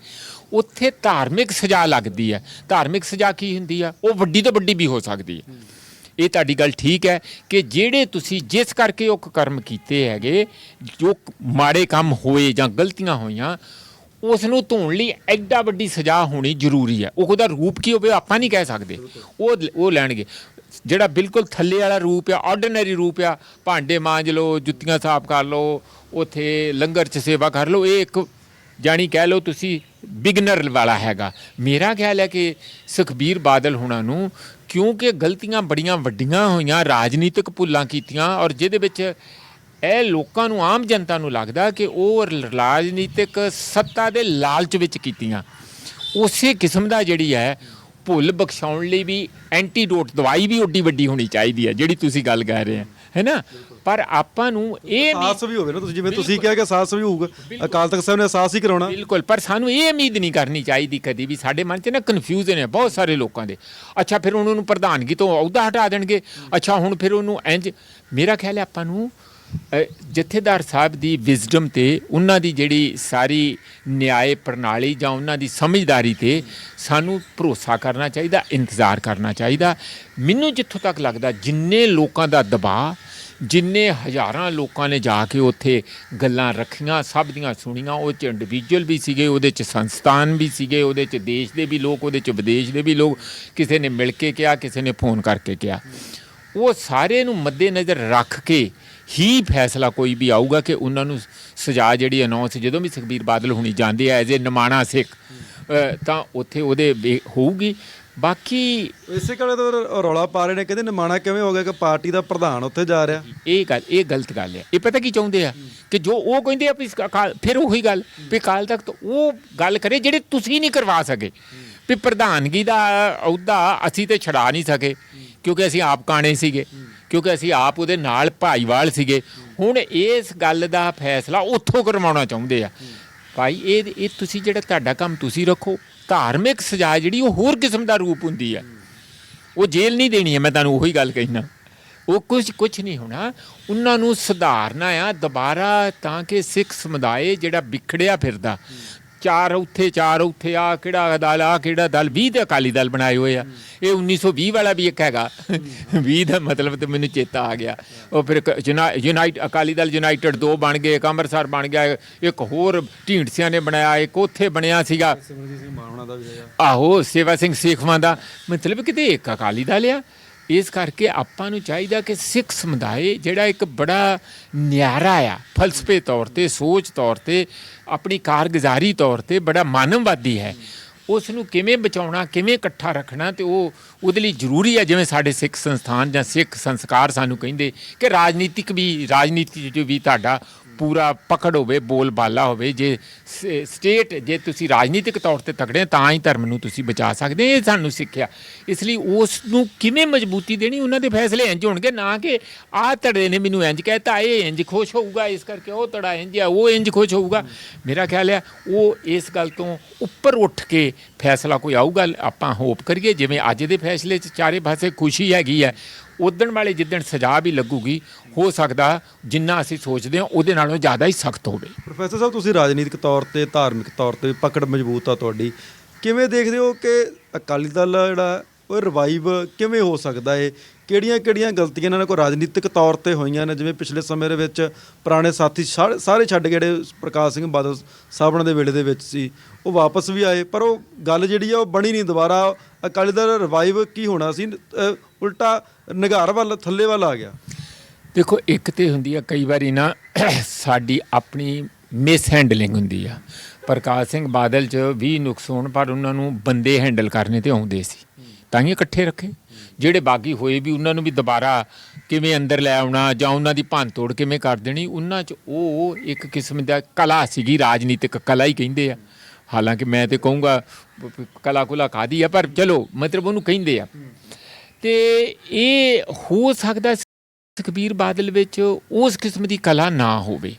ਉੱਥੇ ਧਾਰਮਿਕ ਸਜ਼ਾ ਲੱਗਦੀ ਹੈ। ਧਾਰਮਿਕ ਸਜ਼ਾ ਕੀ ਹੁੰਦੀ ਆ? ਉਹ ਵੱਡੀ ਤੋਂ ਵੱਡੀ ਵੀ ਹੋ ਸਕਦੀ ਹੈ। ਇਹ ਤੁਹਾਡੀ ਗੱਲ ਠੀਕ ਹੈ ਕਿ ਜਿਹੜੇ ਤੁਸੀਂ ਜਿਸ ਕਰਕੇ ਉਹ ਕਰਮ ਕੀਤੇ ਹੈਗੇ, ਜੋ ਮਾੜੇ ਕੰਮ ਹੋਏ ਜਾਂ ਗਲਤੀਆਂ ਹੋਈਆਂ, ਉਸ ਨੂੰ ਧੋਣ ਲਈ ਐਡਾ ਵੱਡੀ ਸਜ਼ਾ ਹੋਣੀ ਜ਼ਰੂਰੀ ਹੈ। ਉਹ ਉਹਦਾ ਰੂਪ ਕੀ ਹੋਵੇ ਆਪਾਂ ਨਹੀਂ ਕਹਿ ਸਕਦੇ। ਉਹ ਉਹ ਲੈਣਗੇ। ਜਿਹੜਾ ਬਿਲਕੁਲ ਥੱਲੇ ਵਾਲਾ ਰੂਪ ਆ ਆਰਡੀਨਰੀ ਰੂਪ ਆ, ਭਾਂਡੇ ਮਾਂਜ ਲਓ, ਜੁੱਤੀਆਂ ਸਾਫ਼ ਕਰ ਲਓ, ਉਥੇ ਲੰਗਰ 'ਚ ਸੇਵਾ ਕਰ ਲਓ, ਇਹ ਇੱਕ ਜਾਣੀ ਕਹਿ ਲਓ ਤੁਸੀਂ ਬਿਗਨਰ ਵਾਲਾ ਹੈਗਾ। ਮੇਰਾ ਖਿਆਲ ਹੈ ਕਿ ਸੁਖਬੀਰ ਬਾਦਲ ਹੁਣਾਂ ਨੂੰ ਕਿਉਂਕਿ ਗਲਤੀਆਂ ਬੜੀਆਂ ਵੱਡੀਆਂ ਹੋਈਆਂ, ਰਾਜਨੀਤਿਕ ਭੁੱਲਾਂ ਕੀਤੀਆਂ ਔਰ ਜਿਹਦੇ ਵਿੱਚ ਇਹ ਲੋਕਾਂ ਨੂੰ, ਆਮ ਜਨਤਾ ਨੂੰ ਲੱਗਦਾ ਕਿ ਉਹ ਰਾਜਨੀਤਿਕ ਸੱਤਾ ਦੇ ਲਾਲਚ ਵਿੱਚ ਕੀਤੀਆਂ। ਉਸੇ ਕਿਸਮ ਦਾ ਜਿਹੜੀ ਹੈ, ਭੁੱਲ ਬਖਸ਼ਾਉਣ ਲਈ ਵੀ ਐਂਟੀਡੋਟ ਦਵਾਈ ਵੀ ਓਡੀ ਵੱਡੀ ਹੋਣੀ ਚਾਹੀਦੀ ਹੈ, ਜਿਹੜੀ ਤੁਸੀਂ ਗੱਲ ਕਰ ਰਹੇ ਆ ਹੈ ਨਾ? ਪਰ ਆਪਾਂ ਨੂੰ ਇਹ ਅਹਿਸਾਸ ਵੀ ਹੋਵੇ ਨਾ ਤੁਸੀਂ ਜਿਵੇਂ ਤੁਸੀਂ ਕਿਹਾ ਕਿ ਅਹਿਸਾਸ ਵੀ ਹੋਊਗਾ ਅਕਾਲ ਤਖਤ ਸਾਹਿਬ ਨੇ ਅਹਿਸਾਸ ਹੀ ਕਰਾਉਣਾ। ਬਿਲਕੁਲ ਪਰ ਸਾਨੂੰ ਇਹ ਉਮੀਦ ਨਹੀਂ ਕਰਨੀ ਚਾਹੀਦੀ ਕਦੀ ਵੀ ਸਾਡੇ ਮਨ 'ਚ ਨਾ ਕਨਫਿਊਜ਼ਨ ਹੈ ਬਹੁਤ ਸਾਰੇ ਲੋਕਾਂ ਦੇ। ਅੱਛਾ ਫਿਰ ਉਹਨਾਂ ਨੂੰ ਪ੍ਰਧਾਨਗੀ ਤੋਂ ਅਹੁਦਾ ਹਟਾ ਦੇਣਗੇ। ਅੱਛਾ ਹੁਣ ਫਿਰ ਉਹਨੂੰ ਇੰਜ ਮੇਰਾ ਖਿਆਲ ਹੈ ਆਪਾਂ ਨੂੰ ਜਥੇਦਾਰ ਸਾਹਿਬ ਦੀ ਵਿਜ਼ਡਮ ਤੇ ਉਹਨਾਂ ਦੀ ਜਿਹੜੀ ਸਾਰੀ ਨਿਆਏ ਪ੍ਰਣਾਲੀ ਜਾਂ ਉਹਨਾਂ ਦੀ ਸਮਝਦਾਰੀ ਤੇ ਸਾਨੂੰ ਭਰੋਸਾ ਕਰਨਾ ਚਾਹੀਦਾ ਇੰਤਜ਼ਾਰ ਕਰਨਾ ਚਾਹੀਦਾ। ਮੈਨੂੰ ਜਿੱਥੋਂ ਤੱਕ ਲੱਗਦਾ ਜਿੰਨੇ ਲੋਕਾਂ ਦਾ ਦਬਾਅ ਜਿੰਨੇ ਹਜ਼ਾਰਾਂ ਲੋਕਾਂ ਨੇ ਜਾ ਕੇ ਉੱਥੇ ਗੱਲਾਂ ਰੱਖੀਆਂ, ਸਭ ਦੀਆਂ ਸੁਣੀਆਂ, ਉਹ ਚ ਇੰਡੀਵਿਜੂਅਲ ਵੀ ਸੀਗੇ, ਉਹਦੇ ਚ ਸੰਸਥਾਨ ਵੀ ਸੀਗੇ, ਉਹਦੇ ਚ ਦੇਸ਼ ਦੇ ਵੀ ਲੋਕ, ਉਹਦੇ ਚ ਵਿਦੇਸ਼ ਦੇ ਵੀ ਲੋਕ, ਕਿਸੇ ਨੇ ਮਿਲ ਕੇ ਕਿਹਾ, ਕਿਸੇ ਨੇ ਫੋਨ ਕਰਕੇ ਕਿਹਾ। ਉਹ ਸਾਰੇ ਨੂੰ ਮੱਦੇ ਨਜ਼ਰ ਰੱਖ ਕੇ ਹੀ ਫੈਸਲਾ ਕੋਈ ਵੀ ਆਊਗਾ ਕਿ ਉਹਨਾਂ ਨੂੰ ਸਜ਼ਾ ਜਿਹੜੀ ਅਨਾਉਂਸ ਜਦੋਂ ਵੀ ਸੁਖਬੀਰ ਬਾਦਲ ਹੁਣੀ ਜਾਂਦੇ ਆ, ਐਜ਼ ਏ ਨਮਾਣਾ ਸਿੱਖ ਤਾਂ ਉੱਥੇ ਉਹਦੇ ਹੋਊਗੀ। ਬਾਕੀ ਇਸੇ ਕਾਲੇ ਤੋਂ ਰੌਲਾ ਪਾ ਰਹੇ ਨੇ ਕਹਿੰਦੇ ਨਿਮਾਣਾ ਕਿਵੇਂ ਹੋ ਗਿਆ ਕਿ ਪਾਰਟੀ ਦਾ ਪ੍ਰਧਾਨ ਉੱਥੇ ਜਾ ਰਿਹਾ? ਇਹ ਗੱਲ ਇਹ ਗਲਤ ਗੱਲ ਹੈ। ਇਹ ਪਤਾ ਕੀ ਚਾਹੁੰਦੇ ਆ? ਕਿ ਜੋ ਉਹ ਕਹਿੰਦੇ ਆ ਵੀ ਅਕਾਲ ਫਿਰ ਉਹੀ ਗੱਲ ਵੀ ਕਾਲ ਤੱਕ ਉਹ ਗੱਲ ਕਰੇ ਜਿਹੜੇ ਤੁਸੀਂ ਨਹੀਂ ਕਰਵਾ ਸਕੇ। ਵੀ ਪ੍ਰਧਾਨਗੀ ਦਾ ਅਹੁਦਾ ਅਸੀਂ ਤੇ ਛਡਾ ਨਹੀਂ ਸਕੇ ਕਿਉਂਕਿ ਅਸੀਂ ਆਪ ਕਾਣੇ ਸੀਗੇ ਕਿਉਂਕਿ ਅਸੀਂ ਆਪ ਉਹਦੇ ਨਾਲ ਭਾਈਵਾਲ ਸੀਗੇ। ਹੁਣ ਇਸ ਗੱਲ ਦਾ ਫੈਸਲਾ ਉੱਥੋਂ ਕਰਵਾਉਣਾ ਚਾਹੁੰਦੇ ਆ। ਭਾਈ, ਇਹ ਇਹ ਤੁਸੀਂ ਜਿਹੜਾ ਤੁਹਾਡਾ ਕੰਮ ਤੁਸੀਂ ਰੱਖੋ, ਧਾਰਮਿਕ ਸਜ਼ਾ ਜਿਹੜੀ ਉਹ ਹੋਰ ਕਿਸਮ ਦਾ ਰੂਪ ਹੁੰਦੀ ਹੈ ਉਹ ਜੇਲ੍ਹ ਨਹੀਂ ਦੇਣੀ ਹੈ ਮੈਂ ਤੁਹਾਨੂੰ ਉਹੀ ਗੱਲ ਕਹਿਣਾ ਉਹ ਕੁਝ ਕੁਝ ਨਹੀਂ ਹੋਣਾ। ਉਹਨਾਂ ਨੂੰ ਸੁਧਾਰਨਾ ਆ, ਦੁਬਾਰਾ ਤਾਂ ਕਿ ਸਿੱਖ ਸਮੁਦਾਇ ਜਿਹੜਾ ਵਿਖੜਿਆ ਫਿਰਦਾ। ਚਾਰ ਉੱਥੇ ਚਾਰ ਉੱਥੇ ਆ ਕਿਹੜਾ ਦਲ ਆ ਕਿਹੜਾ ਦਲ 20 ਤੇ ਅਕਾਲੀ ਦਲ ਬਣਾਏ ਹੋਏ ਆ। ਇਹ 1920 ਵਾਲਾ ਵੀ ਇੱਕ ਹੈਗਾ। 20 ਦਾ ਮਤਲਬ ਤੇ ਮੈਨੂੰ ਚੇਤਾ ਆ ਗਿਆ। ਉਹ ਫਿਰ ਯੂਨਾਈਟ ਅਕਾਲੀ ਦਲ ਯੂਨਾਈਟਿਡ ਦੋ ਬਣ ਗਏ ਇੱਕ ਅੰਮ੍ਰਿਤਸਰ ਬਣ ਗਿਆ ਇੱਕ ਹੋਰ ਢੀਂਡਸਿਆਂ ਨੇ ਬਣਾਇਆ ਇੱਕ ਉੱਥੇ ਬਣਿਆ ਸੀਗਾ। ਆਹੋ ਸੇਵਾ ਸਿੰਘ ਸੇਖਵਾਂ ਦਾ। ਮਤਲਬ ਕਿਤੇ ਇੱਕ ਅਕਾਲੀ ਦਲ ਆ? ਇਸ ਕਰਕੇ ਆਪਾਂ ਨੂੰ ਚਾਹੀਦਾ ਕਿ ਸਿੱਖ ਸਮੁਦਾਇ ਜਿਹੜਾ ਇੱਕ ਬੜਾ ਨਿਆਰਾ ਆ, ਫਲਸਫੇ ਤੌਰ ਤੇ, ਸੋਚ ਤੌਰ ਤੇ, ਆਪਣੀ ਕਾਰਗੁਜ਼ਾਰੀ ਤੌਰ ਤੇ, ਬੜਾ ਮਾਨਵਵਾਦੀ ਹੈ। ਉਸ ਨੂੰ ਕਿਵੇਂ ਬਚਾਉਣਾ, ਕਿਵੇਂ ਇਕੱਠਾ ਰੱਖਣਾ ਤੇ ਉਹ ਉਹਦੇ ਲਈ ਜ਼ਰੂਰੀ ਹੈ ਜਿਵੇਂ ਸਾਡੇ ਸਿੱਖ ਸੰਸਥਾਨ ਜਾਂ ਸਿੱਖ ਸੰਸਕਾਰ ਸਾਨੂੰ ਕਹਿੰਦੇ ਕਿ ਰਾਜਨੀਤਿਕ ਵੀ, ਰਾਜਨੀਤੀ ਜੋ ਵੀ ਤੁਹਾਡਾ ਪੂਰਾ ਪਕੜ ਹੋਵੇ, ਬੋਲ ਬਾਲਾ ਹੋਵੇ, ਜੇ ਸ- ਸਟੇਟ, ਜੇ ਤੁਸੀਂ ਰਾਜਨੀਤਿਕ ਤੌਰ ਤੇ ਤਕੜੇ ਤਾਂ ਹੀ ਧਰਮ ਨੂੰ ਤੁਸੀਂ ਬਚਾ ਸਕਦੇ ਇਹ ਸਾਨੂੰ ਸਿੱਖਿਆ। ਇਸ ਲਈ ਉਸ ਨੂੰ ਕਿਵੇਂ ਮਜ਼ਬੂਤੀ ਦੇਣੀ, ਉਹਨਾਂ ਦੇ ਫੈਸਲੇ ਇੰਜ ਹੋਣਗੇ, ਨਾ ਕਿ ਆਹ ਧੜੇ ਨੇ ਮੈਨੂੰ ਇੰਜ ਕਹਿਤਾ, ਇਹ ਇੰਜ ਖੁਸ਼ ਹੋਊਗਾ, ਇਸ ਕਰਕੇ ਉਹ ਧੜਾ ਇੰਜ ਆ, ਉਹ ਇੰਜ ਖੁਸ਼ ਹੋਊਗਾ। ਮੇਰਾ ਖਿਆਲ ਹੈ ਉਹ ਇਸ ਗੱਲ ਤੋਂ ਉੱਪਰ ਉੱਠ ਕੇ ਫੈਸਲਾ ਕੋਈ ਆਊਗਾ, ਆਪਾਂ ਹੋਪ ਕਰੀਏ, ਜਿਵੇਂ ਅੱਜ ਦੇ ਫੈਸਲੇ 'ਚ ਚਾਰੇ ਪਾਸੇ ਖੁਸ਼ੀ ਹੈਗੀ ਹੈ ਉਦਣ ਵਾਲੇ ਜਿੱਦਣ ਸਜ਼ਾ ਵੀ ਲੱਗੂਗੀ, ਹੋ ਸਕਦਾ ਜਿੰਨਾ ਅਸੀਂ ਸੋਚਦੇ ਹਾਂ, ਉਹਦੇ ਨਾਲੋਂ ਜ਼ਿਆਦਾ ਹੀ ਸਖਤ ਹੋਵੇ। ਪ੍ਰੋਫੈਸਰ ਸਾਹਿਬ, ਤੁਸੀਂ ਰਾਜਨੀਤਿਕ ਤੌਰ ਤੇ, ਧਾਰਮਿਕ ਤੌਰ ਤੇ ਪਕੜ ਮਜ਼ਬੂਤ ਆ ਤੁਹਾਡੀ। ਕਿਵੇਂ ਦੇਖਦੇ ਹੋ ਕਿ ਅਕਾਲੀ ਦਲ ਜਿਹੜਾ, ਉਹ ਰਿਵਾਈਵ ਕਿਵੇਂ ਹੋ ਸਕਦਾ ਏ? ਕਿਹੜੀਆਂ ਕਿਹੜੀਆਂ ਗਲਤੀਆਂ ਇਹਨਾਂ ਕੋਲ ਰਾਜਨੀਤਿਕ ਤੌਰ ਤੇ ਹੋਈਆਂ ਨੇ? ਜਿਵੇਂ ਪਿਛਲੇ ਸਮੇਂ ਦੇ ਵਿੱਚ ਪੁਰਾਣੇ ਸਾਥੀ ਸਾ- ਸਾਰੇ ਛੱਡ ਜਿਹੜੇ ਪ੍ਰਕਾਸ਼ ਸਿੰਘ ਬਾਦਲ ਸਾਹਿਬਾਂ ਦੇ ਵੇਲੇ ਦੇ ਵਿੱਚ ਸੀ, ਉਹ ਵਾਪਸ ਵੀ ਆਏ। ਪਰ ਉਹ ਗੱਲ ਜਿਹੜੀ ਆ, ਉਹ ਬਣੀ ਨਹੀਂ ਦੁਬਾਰਾ। ਅਕਾਲੀ ਦਲ ਰਿਵਾਈਵ ਕੀ ਹੋਣਾ ਸੀ? ਉਲਟਾ ਨਿਗਾਰ ਵੱਲ, ਥੱਲੇ ਵੱਲ ਆ ਗਿਆ। ਦੇਖੋ, ਇੱਕ ਤੇ ਹੁੰਦੀ ਆ ਕਈ ਵਾਰੀ ਨਾ ਸਾਡੀ ਆਪਣੀ ਮਿਸ ਹੈਂਡਲਿੰਗ ਹੁੰਦੀ ਆ। ਪ੍ਰਕਾਸ਼ ਸਿੰਘ ਬਾਦਲ ਚ ਵੀ ਨੁਕਸ ਹੋਣ, ਪਰ ਉਹਨਾਂ ਨੂੰ ਬੰਦੇ ਹੈਂਡਲ ਕਰਨੇ ਤੇ ਆਉਂਦੇ ਸੀ। ਤਾਂ ਹੀ ਇਕੱਠੇ ਰੱਖੇ। ਜਿਹੜੇ ਬਾਗੀ ਹੋਏ ਵੀ ਉਹਨਾਂ ਨੂੰ ਵੀ ਦੁਬਾਰਾ ਕਿਵੇਂ ਅੰਦਰ ਲੈ ਆਉਣਾ ਜਾਂ ਉਹਨਾਂ ਦੀ ਭੰਨ ਤੋੜ ਕਿਵੇਂ ਕਰ ਦੇਣੀ, ਉਹਨਾਂ ਚ ਉਹ ਇੱਕ ਕਿਸਮ ਦਾ ਕਲਾ ਸੀਗੀ, ਰਾਜਨੀਤਿਕ ਕਲਾ ਹੀ ਕਹਿੰਦੇ ਆ। ਹਾਲਾਂਕਿ ਮੈਂ ਤੇ ਕਹੂੰਗਾ, ਕਲਾ ਕੁਲਾ ਕਾਦੀ ਆ, ਪਰ ਚਲੋ, ਮਤਲਬ ਉਹਨੂੰ ਕਹਿੰਦੇ ਆ। ਤੇ ਇਹ ਹੋ ਸਕਦਾ ਸੁਖਬੀਰ ਬਾਦਲ ਵਿੱਚ ਉਸ ਕਿਸਮ ਦੀ ਕਲਾ ਨਾ ਹੋਵੇ।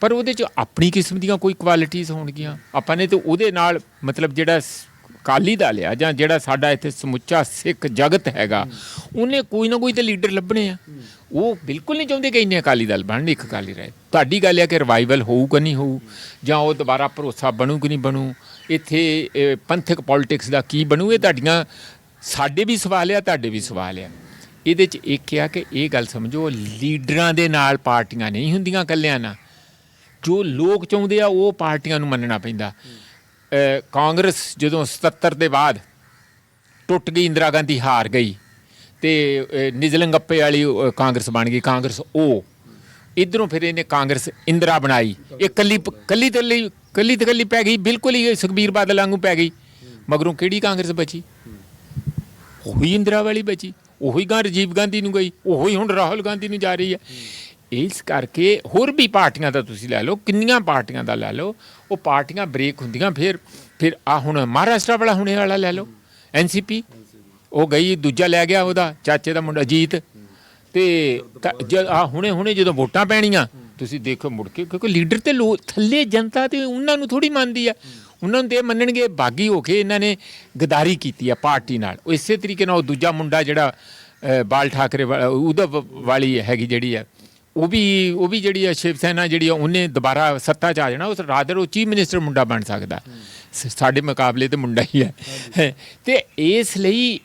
ਪਰ ਉਹਦੇ ਚ ਆਪਣੀ ਕਿਸਮ ਦੀਆਂ ਕੋਈ ਕੁਆਲਿਟੀਆਂ ਹੋਣਗੀਆਂ। ਆਪਾਂ ਨੇ ਤੇ ਉਹਦੇ ਨਾਲ ਮਤਲਬ ਜਿਹੜਾ ਸ- ਅਕਾਲੀ ਦਲ ਆ ਜਾਂ ਜਿਹੜਾ ਸਾਡਾ ਇੱਥੇ ਸਮੁੱਚਾ ਸਿੱਖ ਜਗਤ ਹੈਗਾ, ਉਹਨੇ ਕੋਈ ਨਾ ਕੋਈ ਤੇ ਲੀਡਰ ਲੱਭਣੇ ਆ। ਉਹ ਬਿਲਕੁਲ ਨਹੀਂ ਚਾਹੁੰਦੇ ਕਿ ਇੰਨੇ ਅਕਾਲੀ ਦਲ ਬਣਨ, ਇੱਕ ਅਕਾਲੀ ਰਹੇ ਤੁਹਾਡੀ ਗੱਲ ਹੈ ਕਿ ਰਿਵਾਈਵਲ ਹੋਊ ਕਿ ਨਹੀਂ ਹੋਊ, ਜਾਂ ਉਹ ਦੁਬਾਰਾ ਭਰੋਸਾ ਬਣੂ ਕਿ ਨਹੀਂ ਬਣੂ? ਇੱਥੇ ਪੰਥਕ ਪੋਲਿਟਿਕਸ ਦਾ ਕੀ ਬਣੂ? ਇਹ ਤੁਹਾਡੀਆਂ, ਸਾਡੇ ਵੀ ਸਵਾਲ ਆ, ਤੁਹਾਡੇ ਵੀ ਸਵਾਲ ਆ। ਇਹਦੇ ਚ ਇੱਕ ਆ ਕਿ ਇਹ ਗੱਲ ਸਮਝੋ, ਲੀਡਰਾਂ ਦੇ ਨਾਲ ਪਾਰਟੀਆਂ ਨਹੀਂ ਹੁੰਦੀਆਂ ਕੱਲਿਆਂ ਨਾਲ। ਜੋ ਲੋਕ ਚਾਹੁੰਦੇ ਆ, ਉਹ ਪਾਰਟੀਆਂ ਨੂੰ ਮੰਨਣਾ ਪੈਂਦਾ। ਕਾਂਗਰਸ ਜਦੋਂ 77 ਦੇ ਬਾਅਦ ਟੁੱਟ ਗਈ, ਇੰਦਰਾ ਗਾਂਧੀ ਹਾਰ ਗਈ ਤੇ, ਅਹ ਨਿਜਲੰਗੱਪੇ ਵਾਲੀ ਕਾਂਗਰਸ ਬਣ ਗਈ, ਕਾਂਗਰਸ ਉਹ ਇਧਰੋਂ ਫਿਰ ਇਹਨੇ ਕਾਂਗਰਸ ਇੰਦਰਾ ਬਣਾਈ। ਇਹ ਕੱਲੀ ਕੱਲੀ ਤੇ ਲਈ, ਕੱਲੀ ਤੇ ਕੱਲੀ ਪੈ ਗਈ, ਬਿਲਕੁਲ ਹੀ ਸੁਖਬੀਰ ਬਾਦਲ ਵਾਂਗੂ ਪੈ ਗਈ। ਮਗਰੋਂ ਕਿਹੜੀ ਕਾਂਗਰਸ ਬਚੀ? ਉਹੀ ਇੰਦਰਾ ਵਾਲੀ ਬਚੀ, ਉਹੀ ਗਾਂ ਰਾਜੀਵ ਗਾਂਧੀ ਨੂੰ ਗਈ, ਉਹੀ ਹੁਣ ਰਾਹੁਲ ਗਾਂਧੀ ਨੂੰ ਜਾ ਰਹੀ ਹੈ। ਇਸ ਕਰਕੇ ਹੋਰ ਵੀ ਪਾਰਟੀਆਂ ਦਾ ਤੁਸੀਂ ਲੈ ਲਓ, ਕਿੰਨੀਆਂ ਪਾਰਟੀਆਂ ਦਾ ਲੈ ਲਓ ਉਹ ਪਾਰਟੀਆਂ ਬ੍ਰੇਕ ਹੁੰਦੀਆਂ, ਫਿਰ ਫਿਰ, ਆ ਹੁਣ ਮਹਾਰਾਸ਼ਟਰ ਵਾਲਾ ਹੁਣੇ ਵਾਲਾ ਲੈ ਲਓ ਐਨਸੀਪੀ ਉਹ ਗਈ, ਦੂਜਾ ਲੈ ਗਿਆ ਉਹਦਾ, ਚਾਚੇ ਦਾ ਮੁੰਡਾ ਜੀਤ ਤੇ ਆ ਹੁਣੇ ਹੁਣੇ ਜਦੋਂ ਵੋਟਾਂ ਪੈਣੀਆਂ, ਤੁਸੀਂ ਦੇਖੋ ਮੁੜ ਕੇ, ਕਿਉਂਕਿ ਲੀਡਰ ਤੇ ਲੋ- ਥੱਲੇ ਜਨਤਾ ਤੇ ਉਹਨਾਂ ਨੂੰ ਥੋੜੀ ਮੰਨਦੀ ਆ, ਉਹਨਾਂ ਨੂੰ ਤੇ ਇਹ ਮੰਨਣਗੇ, ਬਾਗੀ ਹੋ ਕੇ ਇਹਨਾਂ ਨੇ ਗਦਾਰੀ ਕੀਤੀ ਆ ਪਾਰਟੀ ਨਾਲ, ਉਹ ਇਸੇ ਤਰੀਕੇ ਨਾਲ ਉਹ ਦੂਜਾ ਮੁੰਡਾ ਜਿਹੜਾ ਬਾਲ ਠਾਕਰੇ ਵਾਲਾ, ਉਹਦਾ ਵਾਲੀ ਹੈਗੀ ਜਿਹੜੀ ਆ ਉਹ ਵੀ ਉਹ ਵੀ ਜਿਹੜੀ ਸ਼ਿਵ ਸੈਨਾ ਜਿਹੜੀ ਉਹਨੇ ਦੁਬਾਰਾ ਸੱਤਾ 'ਚ ਆ ਜਾਣਾ ਉਸ ਰਾਦਰ ਉਹ ਚੀਫ ਮਿਨਿਸਟਰ ਮੁੰਡਾ ਬਣ ਸਕਦਾ। ਸਾਡੇ ਮੁਕਾਬਲੇ ਤੇ ਮੁੰਡਾ ਹੀ ਹੈ। ਤੇ ਇਸ ਲਈ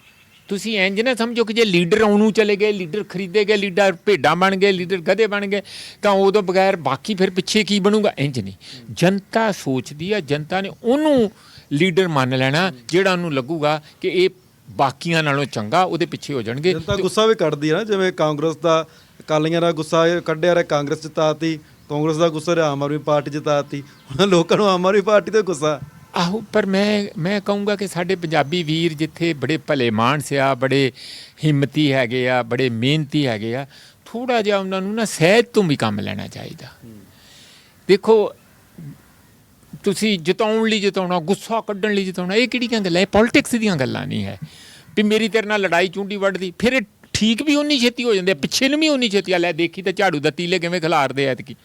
ਤੁਸੀਂ ਇੰਜ ਨਾ ਸਮਝੋ ਕਿ ਜੇ ਲੀਡਰ ਆਉਣੂ ਚਲੇ ਗਏ ਲੀਡਰ ਖਰੀਦੇ ਗਏ ਲੀਡਰ ਭੇਡਾਂ ਬਣ ਗਏ ਲੀਡਰ ਗਧੇ ਬਣ ਗਏ ਤਾਂ ਉਦੋਂ ਬਗੈਰ ਬਾਕੀ ਫਿਰ ਪਿੱਛੇ ਕੀ ਬਣੂਗਾ? ਇੰਜ ਨਹੀਂ। ਜਨਤਾ ਸੋਚਦੀ ਆ ਜਨਤਾ ਨੇ ਉਹਨੂੰ ਲੀਡਰ ਮੰਨ ਲੈਣਾ ਜਿਹੜਾ ਉਹਨੂੰ ਲੱਗੂਗਾ ਕਿ ਇਹ ਬਾਕੀਆਂ ਨਾਲੋਂ ਚੰਗਾ ਉਹਦੇ ਪਿੱਛੇ ਹੋ ਜਾਣਗੇ। ਜਨਤਾ ਗੁੱਸਾ ਵੀ ਕੱਢਦੀ ਹੈ ਨਾ ਜਿਵੇਂ ਕਾਂਗਰਸ ਦਾ ਅਕਾਲੀਆਂ ਦਾ ਗੁੱਸਾ ਇਹ ਕੱਢਿਆ ਰਿਹਾ, ਕਾਂਗਰਸ ਜਿਤਾਤੀ, ਕਾਂਗਰਸ ਦਾ ਗੁੱਸਾ ਰਿਹਾ, ਆਮ ਆਦਮੀ ਪਾਰਟੀ ਜਿਤਾਤੀ। ਹੁਣ ਲੋਕਾਂ ਨੂੰ ਆਮ ਆਦਮੀ ਪਾਰਟੀ ਤੇ ਗੁੱਸਾ। ਆਹੋ, ਪਰ ਮੈਂ ਮੈਂ ਕਹੂੰਗਾ ਕਿ ਸਾਡੇ ਪੰਜਾਬੀ ਵੀਰ ਜਿੱਥੇ ਬੜੇ ਭਲੇ ਮਾਨਸ ਆ, ਬੜੇ ਹਿੰਮਤੀ ਹੈਗੇ ਆ, ਬੜੇ ਮਿਹਨਤੀ ਹੈਗੇ ਆ ਥੋੜਾ ਜਿਹਾ ਉਹਨਾਂ ਨੂੰ ਨਾ ਸਹਿਜ ਤੋਂ ਵੀ ਕੰਮ ਲੈਣਾ ਚਾਹੀਦਾ। ਦੇਖੋ, ਤੁਸੀਂ ਜਿਤਾਉਣ ਲਈ ਜਿਤਾਉਣਾ, ਗੁੱਸਾ ਕੱਢਣ ਲਈ ਜਿਤਾਉਣਾ, ਇਹ ਕਿਹੜੀਆਂ ਗੱਲਾਂ, ਇਹ ਪੋਲਿਟਿਕਸ ਦੀਆਂ ਗੱਲਾਂ ਨਹੀਂ ਹੈ। ਵੀ ਮੇਰੀ ਤੇਰੇ ਨਾਲ ਲੜਾਈ ਚੁੰਡੀ ਵੱਢਦੀ, ਫਿਰ ਇਹ ਠੀਕ ਵੀ ਉਨੀ ਛੇਤੀ ਹੋ ਜਾਂਦੇ ਆ, ਪਿੱਛੇ ਨੂੰ ਵੀ ਉਨੀ ਛੇਤੀ ਆ ਲੈ ਦੇਖੀ ਤਾਂ ਝਾੜੂ ਦਾ ਤੀਲੇ ਕਿਵੇਂ ਖਿਲਾਰਦੇ ਐਤਕੀ।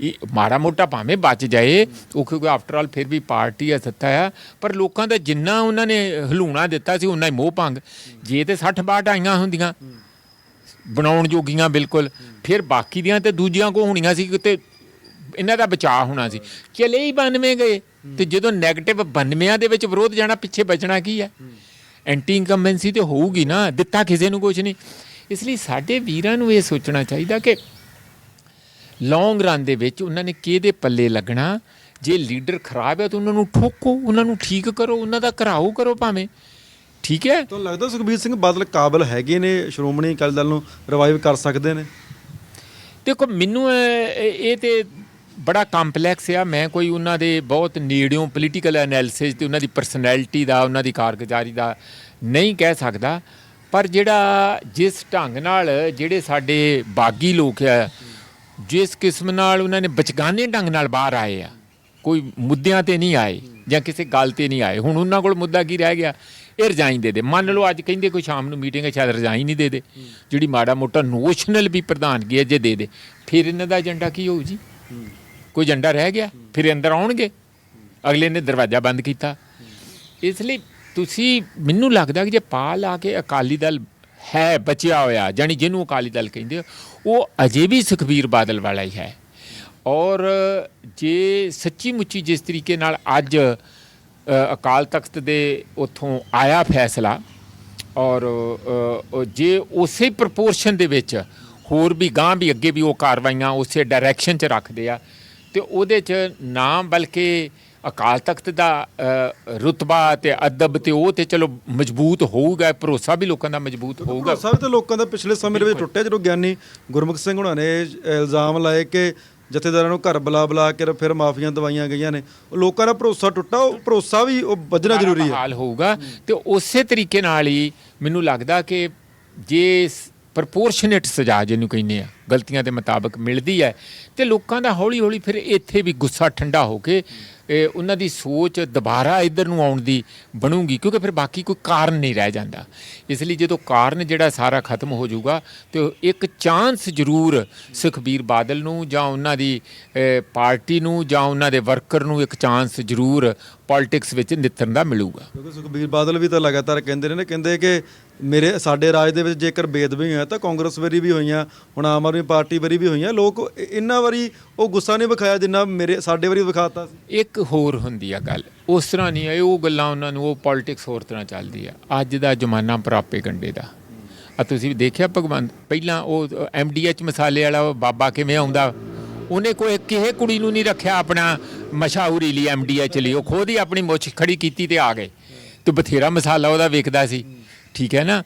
ਇਹ ਮਾੜਾ ਮੋਟਾ ਭਾਵੇਂ ਬਚ ਜਾਏ ਉਹ ਕਿਉਂਕਿ ਆਫਟਰ ਆਲ ਫਿਰ ਵੀ ਪਾਰਟੀ ਆ ਸੱਤਾ ਆ ਪਰ ਲੋਕਾਂ ਦਾ ਜਿੰਨਾ ਉਹਨਾਂ ਨੇ ਹਲੂਣਾ ਦਿੱਤਾ ਸੀ ਉਹਨਾਂ ਹੀ ਮੋਹ ਭੰਗ। ਜੇ ਤੇ 60 62 ਆਈਆਂ ਹੁੰਦੀਆਂ ਬਣਾਉਣ ਜੋਗੀਆਂ ਬਿਲਕੁਲ ਫਿਰ ਬਾਕੀ ਦੀਆਂ ਤੇ ਦੂਜੀਆਂ ਕੋ ਹੋਣੀਆਂ ਸੀ ਕਿਤੇ ਇਹਨਾਂ ਦਾ ਬਚਾਅ ਹੋਣਾ ਸੀ। ਚਲੇ ਹੀ 92 ਗਏ ਤੇ ਜਦੋਂ 네ਗੇਟਿਵ 92 ਦੇ ਵਿੱਚ ਵਿਰੋਧ ਜਾਣਾ ਪਿੱਛੇ ਬਚਣਾ ਕੀ ਹੈ ਐਂਟੀ ਇਨਕੰਬੈਂਸੀ ਤੇ ਹੋਊਗੀ ਨਾ ਦਿੱਤਾ ਕਿਸੇ ਨੂੰ ਕੁਝ ਨਹੀਂ। ਇਸ ਲਈ ਸਾਡੇ ਵੀਰਾਂ ਨੂੰ ਇਹ ਸੋਚਣਾ ਚਾਹੀਦਾ ਕਿ ਲੌਂਗ ਰਨ ਦੇ ਵਿੱਚ ਉਹਨਾਂ ਨੇ ਕਿਹਦੇ ਪੱਲੇ ਲੱਗਣਾ। ਜੇ ਲੀਡਰ ਖਰਾਬ ਹੈ ਤਾਂ ਉਹਨਾਂ ਨੂੰ ਠੋਕੋ ਉਹਨਾਂ ਨੂੰ ਠੀਕ ਕਰੋ ਉਹਨਾਂ ਦਾ ਘਰਾਓ ਕਰੋ ਭਾਵੇਂ। ਠੀਕ ਹੈ? ਤੁਹਾਨੂੰ ਲੱਗਦਾ ਸੁਖਬੀਰ ਸਿੰਘ ਬਾਦਲ ਕਾਬਲ ਹੈਗੇ ਨੇ ਸ਼੍ਰੋਮਣੀ ਅਕਾਲੀ ਦਲ ਨੂੰ ਰਿਵਾਈਵ ਕਰ ਸਕਦੇ ਨੇ। ਦੇਖੋ ਮੈਨੂੰ ਇਹ ਤੇ ਬੜਾ ਕੰਪਲੈਕਸ ਆ। ਮੈਂ ਕੋਈ ਉਹਨਾਂ ਦੇ ਬਹੁਤ ਨੇੜਿਓਂ ਪੋਲੀਟੀਕਲ ਐਨਾਲਿਸਿਸ ਤੇ ਉਹਨਾਂ ਦੀ ਪਰਸਨੈਲਿਟੀ ਦਾ, ਉਹਨਾਂ ਦੀ ਕਾਰਗੁਜ਼ਾਰੀ ਦਾ ਨਹੀਂ ਕਹਿ ਸਕਦਾ। ਪਰ ਜਿਹੜਾ ਜਿਸ ਢੰਗ ਨਾਲ ਜਿਹੜੇ ਸਾਡੇ ਬਾਗੀ ਲੋਕ ਆ, ਜਿਸ ਕਿਸਮ ਨਾਲ ਉਹਨਾਂ ਨੇ ਬਚਗਾਨੇ ਢੰਗ ਨਾਲ ਬਾਹਰ ਆਏ ਆ, ਕੋਈ ਮੁੱਦਿਆਂ ਤੇ ਨਹੀਂ ਆਏ ਜਾਂ ਕਿਸੇ ਗੱਲ ਤੇ ਨਹੀਂ ਆਏ। ਹੁਣ ਉਹਨਾਂ ਕੋਲ ਮੁੱਦਾ ਕੀ ਰਹਿ ਗਿਆ? ਇਹ ਰਜਾਈ ਦੇ ਦੇ। ਮੰਨ ਲਓ, ਅੱਜ ਕਹਿੰਦੇ ਕੋਈ ਸ਼ਾਮ ਨੂੰ ਮੀਟਿੰਗ ਹੈ, ਸ਼ਾਇਦ ਰਜਾਈ ਨਹੀਂ ਦੇ ਦੇ। ਜਿਹੜੀ ਮਾੜਾ ਮੋਟਾ ਨੋਸ਼ਨਲ ਵੀ ਪ੍ਰਧਾਨਗੀ ਹੈ, ਜੇ ਦੇ ਦੇ। ਫਿਰ ਇਹਨਾਂ ਦਾ ਏਜੰਡਾ ਕੀ ਹੋਊ ਜੀ? ਕੋਈ ਏਜੰਡਾ ਰਹਿ ਗਿਆ ਫਿਰ ਅੰਦਰ ਆਉਣਗੇ। ਅਗਲੇ ਨੇ ਦਰਵਾਜ਼ਾ ਬੰਦ ਕੀਤਾ। ਇਸ ਲਈ ਤੁਸੀਂ ਮੈਨੂੰ ਲੱਗਦਾ ਕਿ ਜੇ ਪਾ ਲਾ ਕੇ ਅਕਾਲੀ ਦਲ ਹੈ ਬਚਿਆ ਹੋਇਆ ਜਾਨੀ ਜਿਹਨੂੰ ਅਕਾਲੀ ਦਲ ਕਹਿੰਦੇ ਆ, ਉਹ ਅਜੇ ਵੀ ਸੁਖਬੀਰ ਬਾਦਲ ਵਾਲਾ ਹੀ ਹੈ। ਔਰ ਜੇ ਸੱਚੀ ਮੁੱਚੀ ਜਿਸ ਤਰੀਕੇ ਨਾਲ ਅੱਜ ਅਕਾਲ ਤਖਤ ਦੇ ਉਥੋਂ ਆਇਆ ਫੈਸਲਾ ਔਰ ਜੇ ਉਸੇ ਪ੍ਰਪੋਰਸ਼ਨ ਦੇ ਵਿੱਚ ਹੋਰ ਵੀ ਗਾਂ ਵੀ ਅੱਗੇ ਵੀ ਉਹ ਕਾਰਵਾਈਆਂ ਉਸੇ ਡਾਇਰੈਕਸ਼ਨ 'ਚ ਰੱਖਦੇ ਆ ਤੇ ਉਹਦੇ 'ਚ ਨਾ ਬਲਕਿ ਅਕਾਲ ਤਖਤ ਦਾ ਰੁਤਬਾ ਤੇ ਅਦਬ ਤੇ ਉਹ ਤੇ ਚਲੋ ਮਜ਼ਬੂਤ ਹੋਊਗਾ ਭਰੋਸਾ ਵੀ ਲੋਕਾਂ ਦਾ ਮਜ਼ਬੂਤ ਹੋਊਗਾ। ਵੀ ਤਾਂ ਲੋਕਾਂ ਦਾ ਪਿਛਲੇ ਸਮੇਂ ਦੇ ਵਿੱਚ ਟੁੱਟਿਆ ਜਦੋਂ ਗਿਆਨੀ ਗੁਰਮੁਖ ਸਿੰਘ ਹੁਣਾਂ ਨੇ ਇਲਜ਼ਾਮ ਲਾਏ ਕਿ ਜਥੇਦਾਰਾਂ ਨੂੰ ਘਰ ਬੁਲਾ ਬੁਲਾ ਕੇ ਫਿਰ ਮਾਫੀਆਂ ਦਵਾਈਆਂ ਗਈਆਂ ਨੇ ਉਹ ਲੋਕਾਂ ਦਾ ਭਰੋਸਾ ਟੁੱਟਾ ਉਹ ਭਰੋਸਾ ਵੀ ਉਹ ਵੱਜਣਾ ਜ਼ਰੂਰੀ ਹੈ। ਹਾਲ ਹੋਊਗਾ ਤੇ ਉਸੇ ਤਰੀਕੇ ਨਾਲ ਹੀ ਮੈਨੂੰ ਲੱਗਦਾ ਕਿ ਜੇ ਪ੍ਰਪੋਰਸ਼ਨੇਟ ਸਜ਼ਾ ਜਿਹਨੂੰ ਕਹਿੰਦੇ ਆ। ਗਲਤੀਆਂ ਦੇ ਮੁਤਾਬਕ ਮਿਲਦੀ ਹੈ ਤੇ ਲੋਕਾਂ ਦਾ ਹੌਲੀ ਹੌਲੀ ਫਿਰ ਇੱਥੇ ਵੀ ਗੁੱਸਾ ਠੰਡਾ ਹੋ ਕੇ ਉਹਨਾਂ ਦੀ ਸੋਚ ਦੁਬਾਰਾ ਇੱਧਰ ਨੂੰ ਆਉਣ ਦੀ ਬਣੂਗੀ, ਕਿਉਂਕਿ ਫਿਰ ਬਾਕੀ ਕੋਈ ਕਾਰਨ ਨਹੀਂ ਰਹਿ ਜਾਂਦਾ। ਇਸ ਲਈ ਜਦੋਂ ਕਾਰਨ ਜਿਹੜਾ ਸਾਰਾ ਖਤਮ ਹੋ ਜਾਊਗਾ, ਤੇ ਇੱਕ ਚਾਂਸ ਜ਼ਰੂਰ ਸੁਖਬੀਰ ਬਾਦਲ ਨੂੰ ਜਾਂ ਉਹਨਾਂ ਦੀ ਪਾਰਟੀ ਨੂੰ ਜਾਂ ਉਹਨਾਂ ਦੇ ਵਰਕਰ ਨੂੰ ਇੱਕ ਚਾਂਸ ਜ਼ਰੂਰ ਪੋਲਿਟਿਕਸ ਵਿੱਚ ਨਿੱਤਰਨ ਦਾ ਮਿਲੂਗਾ। ਕਿਉਂਕਿ ਸੁਖਬੀਰ ਬਾਦਲ ਵੀ ਤਾਂ ਲਗਾਤਾਰ ਕਹਿੰਦੇ ਰਹੇ ਨੇ, ਕਹਿੰਦੇ ਕਿ ਮੇਰੇ ਸਾਡੇ ਰਾਜ ਦੇ ਵਿੱਚ ਜੇਕਰ ਬੇਦਬੀ ਹੋਇਆ ਤਾਂ ਕਾਂਗਰਸ ਵਾਰੀ ਵੀ ਹੋਈਆਂ, ਹੁਣ ਆਮ ਆਦਮੀ ਪਾਰਟੀ ਵਾਰੀ ਵੀ ਹੋਈਆਂ, ਲੋਕ ਇ- ਇਹਨਾਂ ਵਾਰੀ ਉਹ ਗੁੱਸਾ ਨਹੀਂ ਵਿਖਾਇਆ ਜਿੰਨਾ ਮੇਰੇ, ਸਾਡੇ ਵਾਰੀ ਵਿਖਾਤਾ ਸੀ। ਇੱਕ ਹੋਰ ਹੁੰਦੀ ਆ ਗੱਲ, ਉਸ ਤਰ੍ਹਾਂ ਨਹੀਂ ਹੈ ਉਹ ਗੱਲਾਂ ਉਹਨਾਂ ਨੂੰ, ਉਹ ਪੋਲਿਟਿਕਸ ਹੋਰ ਤਰ੍ਹਾਂ ਚੱਲਦੀ ਆ। ਅੱਜ ਦਾ ਜ਼ਮਾਨਾ ਪ੍ਰਾਪੇ ਗੰਡੇ ਦਾ। ਆ ਤੁਸੀਂ ਵੀ ਦੇਖਿਆ ਭਗਵੰਤ, ਪਹਿਲਾਂ ਉਹ ਐਮਡੀਐਚ ਮਸਾਲੇ ਵਾਲਾ ਬਾਬਾ ਕਿਵੇਂ ਆਉਂਦਾ? ਉਹਨੇ ਕੋਈ ਕਿਸੇ ਕੁੜੀ ਨੂੰ ਨਹੀਂ ਰੱਖਿਆ ਆਪਣਾ ਮਸ਼ਹੂਰੀ ਲਈ ਐਮਡੀਐਚ ਲਈ, ਉਹ ਖੁਦ ਹੀ ਆਪਣੀ ਮੁੱਛ ਖੜੀ ਕੀਤੀ ਤੇ ਆ ਗਏ। ਤੇ ਬਥੇਰਾ ਮਸਾਲਾ ਉਹਦਾ ਵੇਖਦਾ ਸੀ। ਠੀਕ ਹੈ ਨਾ?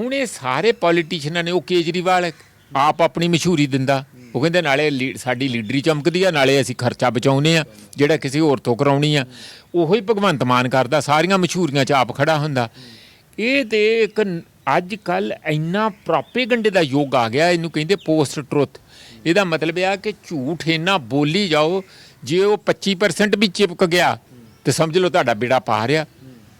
ਹੁਣ ਇਹ ਸਾਰੇ ਪੋਲੀਟੀਸ਼ੀਅਨਾਂ ਨੇ ਉਹ ਕੇਜਰੀਵਾਲ ਆਪ ਆਪਣੀ ਮਸ਼ਹੂਰੀ ਦਿੰਦਾ। ਉਹ ਕਹਿੰਦੇ ਨਾਲੇ ਲੀ- ਸਾਡੀ ਲੀਡਰੀ ਚਮਕਦੀ ਆ, ਨਾਲੇ ਅਸੀਂ ਖਰਚਾ ਬਚਾਉਨੇ ਆ, ਜਿਹੜਾ ਕਿਸੇ ਹੋਰ ਤੋਂ ਕਰਾਉਣੀ ਆ। ਉਹੋ ਹੀ ਭਗਵੰਤ ਮਾਨ ਕਰਦਾ, ਸਾਰੀਆਂ ਮਸ਼ਹੂਰੀਆਂ 'ਚ ਆਪ ਖੜਾ ਹੁੰਦਾ। ਇਹ ਤੇ ਇੱਕ ਅੱਜ ਕੱਲ ਇੰਨਾ ਪ੍ਰੋਪੇਗੈਂਡੇ ਦਾ ਯੁੱਗ ਆ ਗਿਆ, ਇਹਨੂੰ ਕਹਿੰਦੇ ਪੋਸਟ ਟਰੁੱਥ ਇਹਦਾ ਮਤਲਬ ਇਹ ਆ ਕਿ ਝੂਠ ਇੰਨਾ ਬੋਲੀ ਜਾਓ, ਜੇ ਉਹ 25% ਵੀ ਚਿਪਕ ਗਿਆ, ਤੇ ਸਮਝ ਲਓ ਤੁਹਾਡਾ ਬੇੜਾ ਪਾ ਰਿਹਾ।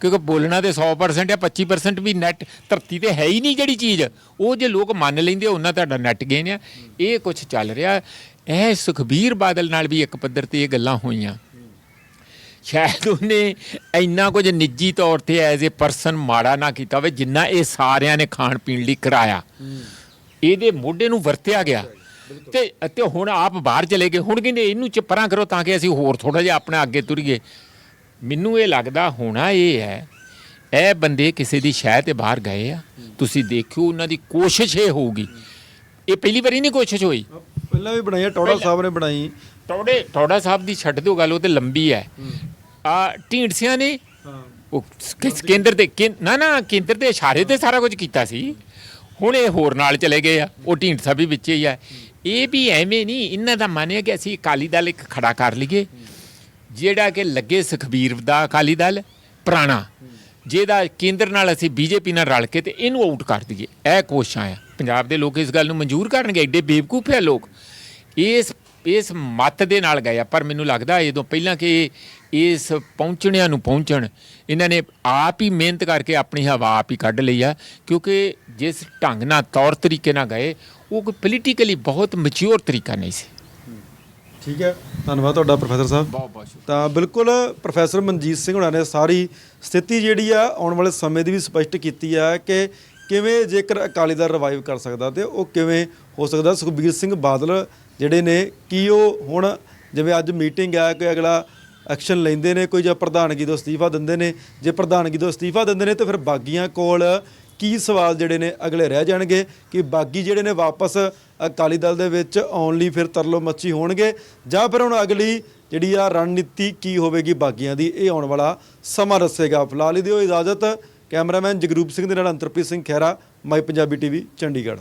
ਕਿਉਂਕਿ ਬੋਲਣਾ ਤੇ 100% ਆ 25% ਵੀ ਨੈਟ ਧਰਤੀ ਤੇ ਹੈ ਹੀ ਨਹੀਂ ਜਿਹੜੀ ਚੀਜ਼। ਉਹ ਜੇ ਲੋਕ ਮੰਨ ਲੈਂਦੇ, ਉਹਨਾਂ ਤੁਹਾਡਾ ਨੈਟ ਗੇਨ ਆ। ਇਹ ਕੁਝ ਚੱਲ ਰਿਹਾ। ਇਹ ਸੁਖਬੀਰ ਬਾਦਲ ਨਾਲ ਵੀ ਇੱਕ ਪੱਧਰ ਤੇ ਇਹ ਗੱਲਾਂ ਹੋਈਆਂ। ਸ਼ਾਇਦ ਉਹਨੇ ਇੰਨਾ ਕੁਝ ਨਿੱਜੀ ਤੌਰ ਤੇ ਐਜ਼ ਅ ਪਰਸਨ ਮਾੜਾ ਨਾ ਕੀਤਾ ਹੋਵੇ, ਜਿੰਨਾ ਇਹ ਸਾਰਿਆਂ ਨੇ ਖਾਣ ਪੀਣ ਲਈ ਕਰਾਇਆ। ਇਹਦੇ ਮੋਢੇ ਨੂੰ ਵਰਤਿਆ ਗਿਆ। ਤੇ ਤੇ ਹੁਣ ਆਪ ਬਾਹਰ ਚਲੇ ਗਏ। ਹੁਣ ਕਹਿੰਦੇ, ਇਹਨੂੰ ਚਪਰਾਂ ਕਰੋ ਤਾਂ ਕਿ ਅਸੀਂ ਹੋਰ ਥੋੜਾ ਜਿਹਾ ਆਪਣਾ ਅੱਗੇ ਤੁਰੀਏ। ਮੈਨੂੰ ਇਹ ਲੱਗਦਾ ਹੋਣਾ ਇਹ ਹੈ ਇਹ ਬੰਦੇ ਕਿਸੇ ਦੀ ਸ਼ਹਿ ਤੇ ਬਾਹਰ ਗਏ ਆ ਤੁਸੀਂ ਦੇਖਿਓ ਉਹਨਾਂ ਦੀ ਕੋਸ਼ਿਸ਼ ਇਹ ਹੋਊਗੀ। ਇਹ ਪਹਿਲੀ ਵਾਰੀ ਨਹੀਂ ਕੋਸ਼ਿਸ਼ ਹੋਈ? ਪਹਿਲਾਂ ਵੀ ਬਣਾਈ ਟੌੜਾ ਸਾਹਿਬ ਨੇ ਬਣਾਈ। ਟੌੜੇ ਟੌੜਾ ਸਾਹਿਬ ਦੀ ਛੱਡ ਦਿਓ ਗੱਲ ਉਹ ਤੇ ਲੰਬੀ ਹੈ। ਆ ਢੀਂਡਸਿਆਂ ਨੇ? ਉਹ ਕੇਂਦਰ ਦੇ ਨਾ ਨਾ ਕੇਂਦਰ ਦੇ ਇਸ਼ਾਰੇ ਤੇ ਸਾਰਾ ਕੁਝ ਕੀਤਾ ਸੀ। ਹੁਣ ਇਹ ਹੋਰ ਨਾਲ ਚਲੇ ਗਏ ਆ ਉਹ ਢੀਂਡਸਾ ਵੀ ਵਿੱਚ ਹੀ ਆ। ਇਹ ਵੀ ਐਵੇਂ ਨਹੀਂ ਇਹਨਾਂ ਦਾ ਮੰਨਿਆ ਕਿ ਅਸੀਂ ਅਕਾਲੀ ਦਲ ਇੱਕ ਖੜਾ ਕਰ ਲਈਏ। ਜਿਹੜਾ ਕਿ ਲੱਗੇ ਸੁਖਬੀਰ ਦਾ ਅਕਾਲੀ ਦਲ, ਪੁਰਾਣਾ। ਜਿਹਦਾ ਕੇਂਦਰ ਨਾਲ ਅਸੀਂ ਬੀਜੇਪੀ ਨਾਲ ਰਲ ਕੇ ਤੇ ਇਹਨੂੰ ਆਊਟ ਕਰ ਦਈਏ। ਇਹ ਕੋਸ਼ਿਸ਼ਾਂ ਆ। ਪੰਜਾਬ ਦੇ ਲੋਕ ਇਸ ਗੱਲ ਨੂੰ ਮਨਜ਼ੂਰ ਕਰਨਗੇ। ਐਡੇ ਬੇਵਕੂਫ ਆ ਲੋਕ। ਇਸ ਇਸ ਮਤ ਦੇ ਨਾਲ ਗਏ ਆ। ਪਰ ਮੈਨੂੰ ਲੱਗਦਾ ਜਦੋਂ ਪਹਿਲਾਂ ਕਿ ਇਸ ਪਹੁੰਚਣਿਆਂ ਨੂੰ ਪਹੁੰਚਣ, ਇਹਨਾਂ ਨੇ ਆਪ ਹੀ ਮਿਹਨਤ ਕਰਕੇ ਆਪਣੀ ਹਵਾ ਆਪ ਹੀ ਕੱਢ ਲਈ ਆ। ਕਿਉਂਕਿ ਜਿਸ ਢੰਗ ਨਾਲ, ਤੌਰ ਤਰੀਕੇ ਨਾਲ ਗਏ, ਉਹ ਕੋਈ ਪੋਲੀਟੀਕਲੀ ਬਹੁਤ ਮੈਚੁਰ ਤਰੀਕਾ ਨਹੀਂ ਸੀ। ਠੀਕ ਹੈ। ਧੰਨਵਾਦ ਤੁਹਾਡਾ ਪ੍ਰੋਫੈਸਰ ਸਾਹਿਬ। ਬਹੁਤ ਬਹੁਤ ਤਾਂ ਬਿਲਕੁਲ ਪ੍ਰੋਫੈਸਰ ਮਨਜੀਤ ਸਿੰਘ ਹੁਣਾਂ ਨੇ ਸਾਰੀ ਸਥਿਤੀ ਜਿਹੜੀ ਆ ਆਉਣ ਵਾਲੇ ਸਮੇਂ ਦੀ ਵੀ ਸਪਸ਼ਟ ਕੀਤੀ ਆ ਕਿ ਕਿਵੇਂ ਜੇਕਰ ਅਕਾਲੀ ਦਲ ਰਿਵਾਈਵ ਕਰ ਸਕਦਾ ਤੇ ਉਹ ਕਿਵੇਂ ਹੋ ਸਕਦਾ। ਸੁਖਬੀਰ ਸਿੰਘ ਬਾਦਲ ਜਿਹੜੇ ਨੇ ਕੀ ਉਹ ਹੁਣ ਜਿਵੇਂ ਅੱਜ ਮੀਟਿੰਗ ਆ ਕਿ ਅਗਲਾ ਐਕਸ਼ਨ ਲੈਂਦੇ ਨੇ ਕੋਈ ਜਾਂ ਪ੍ਰਧਾਨਗੀ ਤੋਂ ਅਸਤੀਫਾ ਦਿੰਦੇ ਨੇ ਜੇ ਪ੍ਰਧਾਨਗੀ ਤੋਂ ਅਸਤੀਫਾ ਦਿੰਦੇ ਨੇ ਤਾਂ ਫਿਰ ਬਾਗੀਆਂ ਕੋਲ ਕੀ ਸਵਾਲ ਜਿਹੜੇ ਨੇ ਅਗਲੇ ਰਹਿ ਜਾਣਗੇ ਕਿ ਬਾਗੀ ਜਿਹੜੇ ਨੇ ਵਾਪਸ ਅਕਾਲੀ ਦਲ ਦੇ ਵਿੱਚ ਆਉਣ ਲਈ ਫਿਰ ਤਰਲੋ ਮੱਛੀ ਹੋਣਗੇ। ਜਾਂ ਫਿਰ ਹੁਣ ਅਗਲੀ ਜਿਹੜੀ ਆ ਰਣਨੀਤੀ ਕੀ ਹੋਵੇਗੀ ਬਾਗੀਆਂ ਦੀ, ਇਹ ਆਉਣ ਵਾਲਾ ਸਮਾਂ ਦੱਸੇਗਾ। ਫਿਲਹਾਲ ਹੀ ਦਿਓ ਇਜਾਜ਼ਤ ਕੈਮਰਾਮੈਨ ਜਗਰੂਪ ਸਿੰਘ ਦੇ ਨਾਲ ਅੰਤਰਪ੍ਰੀਤ ਸਿੰਘ ਖਹਿਰਾ, ਮਾਈ ਪੰਜਾਬੀ ਟੀਵੀ, ਚੰਡੀਗੜ੍ਹ।